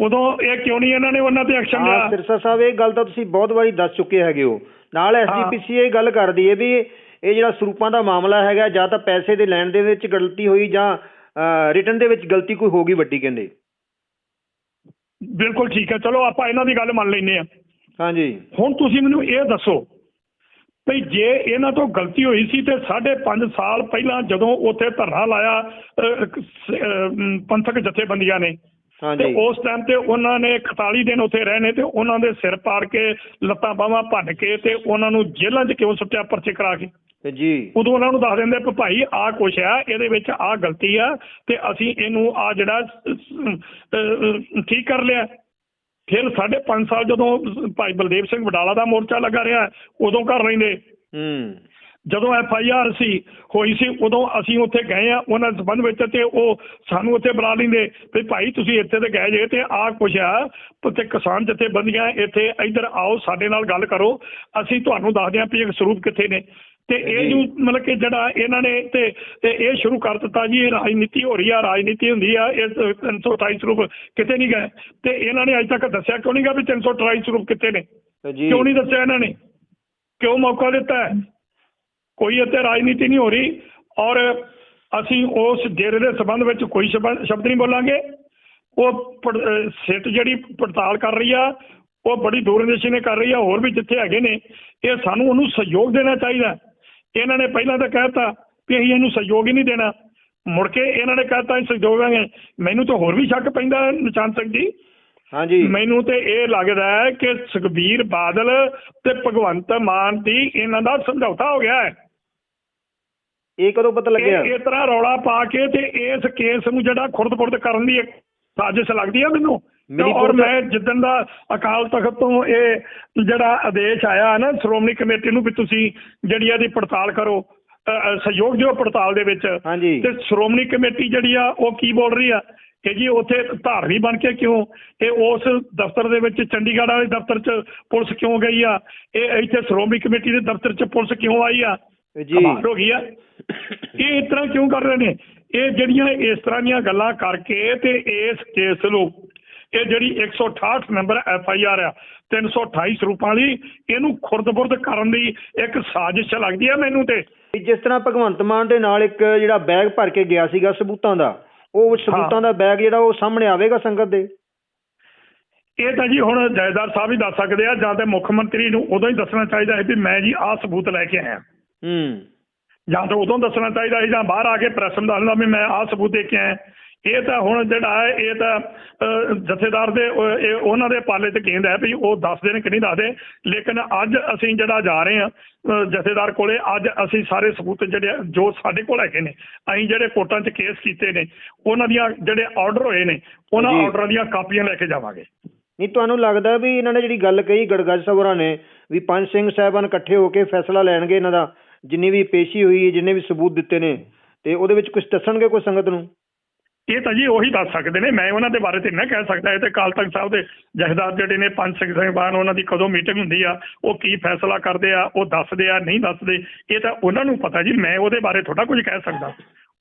ਉਦੋਂ ਇਹ ਕਿਉਂ ਨਹੀਂ ਇਹਨਾਂ ਨੇ ਉਹਨਾਂ ਤੇ ਐਕਸ਼ਨ ਲਿਆ? ਸਿਰਸਾ ਸਾਹਿਬ ਇਹ ਗੱਲ ਤਾਂ ਤੁਸੀਂ ਬਹੁਤ ਵਾਰੀ ਦੱਸ ਚੁੱਕੇ ਹੈਗੇ ਹੋ। ਨਾਲ ਐਸਜੀਪੀਸੀ ਇਹ ਗੱਲ ਕਰਦੀ ਹੈ ਵੀ ਇਹ ਜਿਹੜਾ ਸਰੂਪਾਂ ਦਾ ਮਾਮਲਾ ਹੈਗਾ ਜਾਂ ਤਾਂ ਪੈਸੇ ਦੇ ਲੈਣ ਦੇ ਵਿੱਚ ਗਲਤੀ ਹੋਈ ਜਾਂ ਰਿਟਰਨ ਦੇ ਵਿੱਚ ਗਲਤੀ ਕੋਈ ਹੋ ਗਈ ਵੱਡੀ ਕਹਿੰਦੇ। ਬਿਲਕੁਲ ਠੀਕ ਹੈ। ਚਲੋ ਆਪਾਂ ਇਹਨਾਂ ਦੀ ਗੱਲ ਮੰਨ ਲੈਂਦੇ ਆ ਹਾਂਜੀ। ਹੁਣ ਤੁਸੀਂ ਮੈਨੂੰ ਇਹ ਦੱਸੋ ਭਈ ਜੇ ਇਹਨਾਂ ਤੋਂ ਗਲਤੀ ਹੋਈ ਸੀ ਤੇ 5.5 ਸਾਲ ਪਹਿਲਾਂ ਜਦੋਂ ਉੱਥੇ ਧਰਨਾ ਲਾਇਆ ਪੰਥਕ ਜਥੇਬੰਦੀਆਂ ਨੇ ਤੇ ਉਸ ਟਾਈਮ ਤੇ ਉਹਨਾਂ ਨੇ 41 ਦਿਨ ਉੱਥੇ ਰਹੇ ਨੇ ਤੇ ਉਹਨਾਂ ਦੇ ਸਿਰ ਪਾੜ ਕੇ ਲੱਤਾਂ ਬਾਹਾਂ ਭੰਨ ਕੇ ਤੇ ਉਹਨਾਂ ਨੂੰ ਜੇਲ੍ਹਾਂ 'ਚ ਕਿਉਂ ਸੁੱਟਿਆ ਪਰਚੇ ਕਰਾ ਕੇ? ਤੇ ਜੀ। ਉਦੋਂ ਉਹਨਾਂ ਨੂੰ ਦੱਸ ਦਿੰਦੇ ਵੀ ਭਾਈ ਆਹ ਕੁਛ ਆ ਇਹਦੇ ਵਿੱਚ ਆਹ ਗਲਤੀ ਆ ਤੇ ਅਸੀਂ ਇਹਨੂੰ ਆ ਜਿਹੜਾ ਠੀਕ ਕਰ ਲਿਆ। ਫਿਰ ਸਾਢੇ ਪੰਜ ਸਾਲ ਜਦੋਂ ਭਾਈ ਬਲਦੇਵ ਸਿੰਘ ਵਡਾਲਾ ਦਾ ਮੋਰਚਾ ਲੱਗਾ ਰਿਹਾ ਉਦੋਂ ਕਰ ਲੈਂਦੇ ਹੂੰ। ਜਦੋਂ ਐਫ ਆਈ ਆਰ ਸੀ ਹੋਈ ਸੀ ਉਦੋਂ ਅਸੀਂ ਉੱਥੇ ਗਏ ਆ ਉਹਨਾਂ ਦੇ ਸੰਬੰਧ ਵਿੱਚ ਤੇ ਉਹ ਸਾਨੂੰ ਉੱਥੇ ਬੁਲਾ ਲੈਂਦੇ ਵੀ ਭਾਈ ਤੁਸੀਂ ਇੱਥੇ ਤੇ ਗਏ ਜੇ ਤੇ ਆਹ ਕੁਛ ਆ ਤੇ ਕਿਸਾਨ ਜਥੇਬੰਦੀਆਂ ਇੱਥੇ ਇੱਧਰ ਆਓ ਸਾਡੇ ਨਾਲ ਗੱਲ ਕਰੋ ਅਸੀਂ ਤੁਹਾਨੂੰ ਦੱਸਦੇ ਹਾਂ ਵੀ ਇਹ ਸਰੂਪ ਕਿੱਥੇ ਨੇ। ਤੇ ਇਹ ਜੀ। ਮਤਲਬ ਕਿ ਜਿਹੜਾ ਇਹਨਾਂ ਨੇ ਤੇ ਇਹ ਸ਼ੁਰੂ ਕਰ ਦਿੱਤਾ ਜੀ ਇਹ ਰਾਜਨੀਤੀ ਹੋ ਰਹੀ ਆ ਰਾਜਨੀਤੀ ਹੁੰਦੀ ਆ ਇਹ 328 ਸਰੂਪ ਕਿਤੇ ਨਹੀਂ ਗਏ। ਤੇ ਇਹਨਾਂ ਨੇ ਅਜੇ ਤੱਕ ਦੱਸਿਆ ਕਿਉਂ ਨਹੀਂ ਗਾ ਵੀ 328 ਸਰੂਪ ਕਿੱਥੇ ਨੇ? ਕਿਉਂ ਨਹੀਂ ਦੱਸਿਆ ਇਹਨਾਂ ਨੇ? ਕਿਉਂ ਮੌਕਾ ਦਿੱਤਾ? ਕੋਈ ਇੱਥੇ ਰਾਜਨੀਤੀ ਨਹੀਂ ਹੋ ਰਹੀ ਔਰ ਅਸੀਂ ਉਸ ਡੇਰੇ ਦੇ ਸੰਬੰਧ ਵਿੱਚ ਕੋਈ ਸ਼ਬਦ ਨਹੀਂ ਬੋਲਾਂਗੇ। ਉਹ ਸਿੱਟ ਜਿਹੜੀ ਪੜਤਾਲ ਕਰ ਰਹੀ ਆ ਉਹ ਬੜੀ ਦੂਰਦਰਸ਼ੀ ਨੇ ਕਰ ਰਹੀ ਆ ਹੋਰ ਵੀ ਜਿੱਥੇ ਹੈਗੇ ਨੇ ਇਹ ਸਾਨੂੰ ਉਹਨੂੰ ਸਹਿਯੋਗ ਦੇਣਾ ਚਾਹੀਦਾ। ਇਹਨਾਂ ਨੇ ਪਹਿਲਾਂ ਤਾਂ ਕਹਿਤਾ ਕਿ ਅਸੀਂ ਇਹਨੂੰ ਸਹਿਯੋਗ ਹੀ ਨਹੀਂ ਦੇਣਾ। ਮੁੜ ਕੇ ਇਹਨਾਂ ਨੇ ਕਹਿਤਾ ਅਸੀਂ ਸਹਿਯੋਗ ਦੇਵਾਂਗੇ। ਮੈਨੂੰ ਤਾਂ ਹੋਰ ਵੀ ਸ਼ੱਕ ਪੈਂਦਾ ਨਿਸ਼ਾਨ ਸਿੰਘ ਜੀ। ਹਾਂਜੀ। ਮੈਨੂੰ ਤੇ ਇਹ ਲੱਗਦਾ ਹੈ ਕਿ ਸੁਖਬੀਰ ਬਾਦਲ ਤੇ ਭਗਵੰਤ ਮਾਨ ਦੀ ਇਹਨਾਂ ਦਾ ਸਮਝੌਤਾ ਹੋ ਗਿਆ ਹੈ। ਇਹ ਕਦੋਂ ਪਤਾ ਲੱਗਿਆ? ਇਹ ਇਸ ਤਰ੍ਹਾਂ ਰੌਲਾ ਪਾ ਕੇ ਤੇ ਇਸ ਕੇਸ ਨੂੰ ਜਿਹੜਾ ਖੁਰਦ-ਫੁਰਦ ਕਰਨ ਦੀ ਇੱਕ ਸਾਜ਼ਿਸ਼ ਲੱਗਦੀ ਹੈ ਮੈਨੂੰ। ਔਰ ਮੈਂ ਜਿੱਦਣ ਦਾ ਅਕਾਲ ਤਖਤ ਤੋਂ ਇਹ ਜਿਹੜਾ ਆਦੇਸ਼ ਆਇਆ ਨਾ ਸ਼੍ਰੋਮਣੀ ਕਮੇਟੀ ਨੂੰ ਵੀ ਤੁਸੀਂ ਜਿਹੜੀ ਇਹਦੀ ਪੜਤਾਲ ਕਰੋ ਸਹਿਯੋਗ ਦਿਓ ਪੜਤਾਲ ਦੇ ਵਿੱਚ। ਤੇ ਸ਼੍ਰੋਮਣੀ ਕਮੇਟੀ ਜਿਹੜੀ ਆ ਉਹ ਕੀ ਬੋਲ ਰਹੀ ਆ? ਕਿ ਜੀ ਉੱਥੇ ਧਾਰਨੀ ਬਣ ਕੇ ਕਿਉਂ? ਇਹ ਉਸ ਦਫ਼ਤਰ ਦੇ ਵਿੱਚ ਚੰਡੀਗੜ੍ਹ ਵਾਲੇ ਦਫ਼ਤਰ 'ਚ ਪੁਲਿਸ ਕਿਉਂ ਗਈ ਆ? ਇਹ ਇੱਥੇ ਸ਼੍ਰੋਮਣੀ ਕਮੇਟੀ ਦੇ ਦਫ਼ਤਰ 'ਚ ਪੁਲਿਸ ਕਿਉਂ ਆਈ ਆ? ਜੀ। ਹੋ ਗਈ ਆ। ਇਹ ਇਸ ਤਰ੍ਹਾਂ ਕਿਉਂ ਕਰ ਰਹੇ ਨੇ? ਇਹ ਜਿਹੜੀਆਂ ਇਸ ਤਰ੍ਹਾਂ ਦੀਆਂ ਗੱਲਾਂ ਕਰਕੇ ਤੇ ਇਸ ਕੇਸ ਨੂੰ ਇਹ ਜਿਹੜੀ 168 ਨੰਬਰ ਐਫ ਆਈ ਆਰ ਆ 328 ਸਰੂਪਾਂ ਦੀ ਇਹਨੂੰ ਖੁਰਦ-ਬੁਰਦ ਕਰਨ ਦੀ ਇੱਕ ਸਾਜ਼ਿਸ਼ ਲੱਗਦੀ ਆ ਮੈਨੂੰ ਤੇ। ਜਿਸ ਤਰ੍ਹਾਂ ਭਗਵੰਤ ਮਾਨ ਦੇ ਨਾਲ ਇੱਕ ਜਿਹੜਾ ਬੈਗ ਭਰ ਕੇ ਗਿਆ ਸੀਗਾ ਸਬੂਤਾਂ ਦਾ ਉਹ ਸਬੂਤਾਂ ਦਾ ਬੈਗ ਜਿਹੜਾ ਉਹ ਸਾਹਮਣੇ ਆਵੇਗਾ ਸੰਗਤ ਦੇ? ਇਹ ਤਾਂ ਜੀ ਹੁਣ ਜਾਇਦਾਰ ਸਾਹਿਬ ਹੀ ਦੱਸ ਸਕਦੇ ਆ ਜਾਂ ਤੇ ਮੁੱਖ ਮੰਤਰੀ ਨੂੰ ਉਦੋਂ ਹੀ ਦੱਸਣਾ ਚਾਹੀਦਾ ਹੈ ਵੀ ਮੈਂ ਜੀ ਆਹ ਸਬੂਤ ਲੈ ਕੇ ਆਇਆ। ਹੂੰ। ਜਾਂ ਤਾਂ ਉਦੋਂ ਦੱਸਣਾ ਚਾਹੀਦਾ ਸੀ ਜਾਂ ਬਾਹਰ ਆ ਕੇ ਪ੍ਰੈਸ ਨੂੰ ਦੱਸਣਾ ਵੀ ਮੈਂ ਆਹ ਸਬੂਤ ਦੇ ਕੇ ਆਇਆ। ਇਹ ਤਾਂ ਹੁਣ ਜਿਹੜਾ ਹੈ ਇਹ ਤਾਂ ਜਥੇਦਾਰ ਦੇ ਇਹ ਉਹਨਾਂ ਦੇ ਪਾਲੇ ਤੇ ਗੇਂਦ ਹੈ ਵੀ ਉਹ ਦੱਸਦੇ ਨੇ ਕਿ ਨਹੀਂ ਦੱਸਦੇ। ਲੇਕਿਨ ਅੱਜ ਅਸੀਂ ਜਿਹੜਾ ਜਾ ਰਹੇ ਹਾਂ ਜਥੇਦਾਰ ਕੋਲੇ ਅੱਜ ਅਸੀਂ ਸਾਰੇ ਸਬੂਤ ਜਿਹੜੇ ਜੋ ਸਾਡੇ ਕੋਲ ਹੈਗੇ ਨੇ ਅਸੀਂ ਜਿਹੜੇ ਕੋਰਟਾਂ 'ਚ ਕੇਸ ਕੀਤੇ ਨੇ ਉਹਨਾਂ ਦੀਆਂ ਜਿਹੜੇ ਆਰਡਰ ਹੋਏ ਨੇ ਉਹਨਾਂ। ਆਰਡਰਾਂ ਦੀਆਂ ਕਾਪੀਆਂ ਲੈ ਕੇ ਜਾਵਾਂਗੇ। ਨਹੀਂ ਤੁਹਾਨੂੰ ਲੱਗਦਾ ਵੀ ਇਹਨਾਂ ਨੇ ਜਿਹੜੀ ਗੱਲ ਕਹੀ ਗੜਗੜ ਸਵਰਾਂ ਨੇ ਵੀ ਪੰਜ ਸਿੰਘ ਸਾਹਿਬਾਨ ਇਕੱਠੇ ਹੋ ਕੇ ਫੈਸਲਾ ਲੈਣਗੇ ਇਹਨਾਂ ਦਾ? ਜਿੰਨੀ ਵੀ ਪੇਸ਼ੀ ਹੋਈ ਹੈ ਜਿੰਨੇ ਵੀ ਸਬੂਤ ਦਿੱਤੇ ਨੇ, ਤੇ ਉਹਦੇ ਵਿੱਚ ਕੁਝ ਦੱਸਣਗੇ ਕੋਈ ਸੰਗਤ ਨੂੰ? ਇਹ ਤਾਂ ਜੀ ਉਹੀ ਦੱਸ ਸਕਦੇ ਨੇ। ਮੈਂ ਉਹਨਾਂ ਦੇ ਬਾਰੇ ਤੇ ਨਾ ਕਹਿ ਸਕਦਾ। ਇਹ ਤੇ ਕਾਲ ਤਖਤ ਸਾਹਿਬ ਦੇ ਜਥੇਦਾਰ ਜਿਹੜੇ ਨੇ, ਪੰਜ ਸਿੰਘ ਸਾਹਿਬਾਨ ਉਹਨਾਂ ਦੀ ਕਦੋਂ ਮੀਟਿੰਗ ਹੁੰਦੀ ਆ, ਉਹ ਕੀ ਫੈਸਲਾ ਕਰਦੇ ਆ, ਉਹ ਦੱਸਦੇ ਆ, ਨਹੀਂ ਦੱਸਦੇ, ਇਹ ਤਾਂ ਉਹਨਾਂ ਨੂੰ ਪਤਾ ਜੀ। ਮੈਂ ਉਹਦੇ ਬਾਰੇ ਥੋੜਾ ਕੁਝ ਕਹਿ ਸਕਦਾ।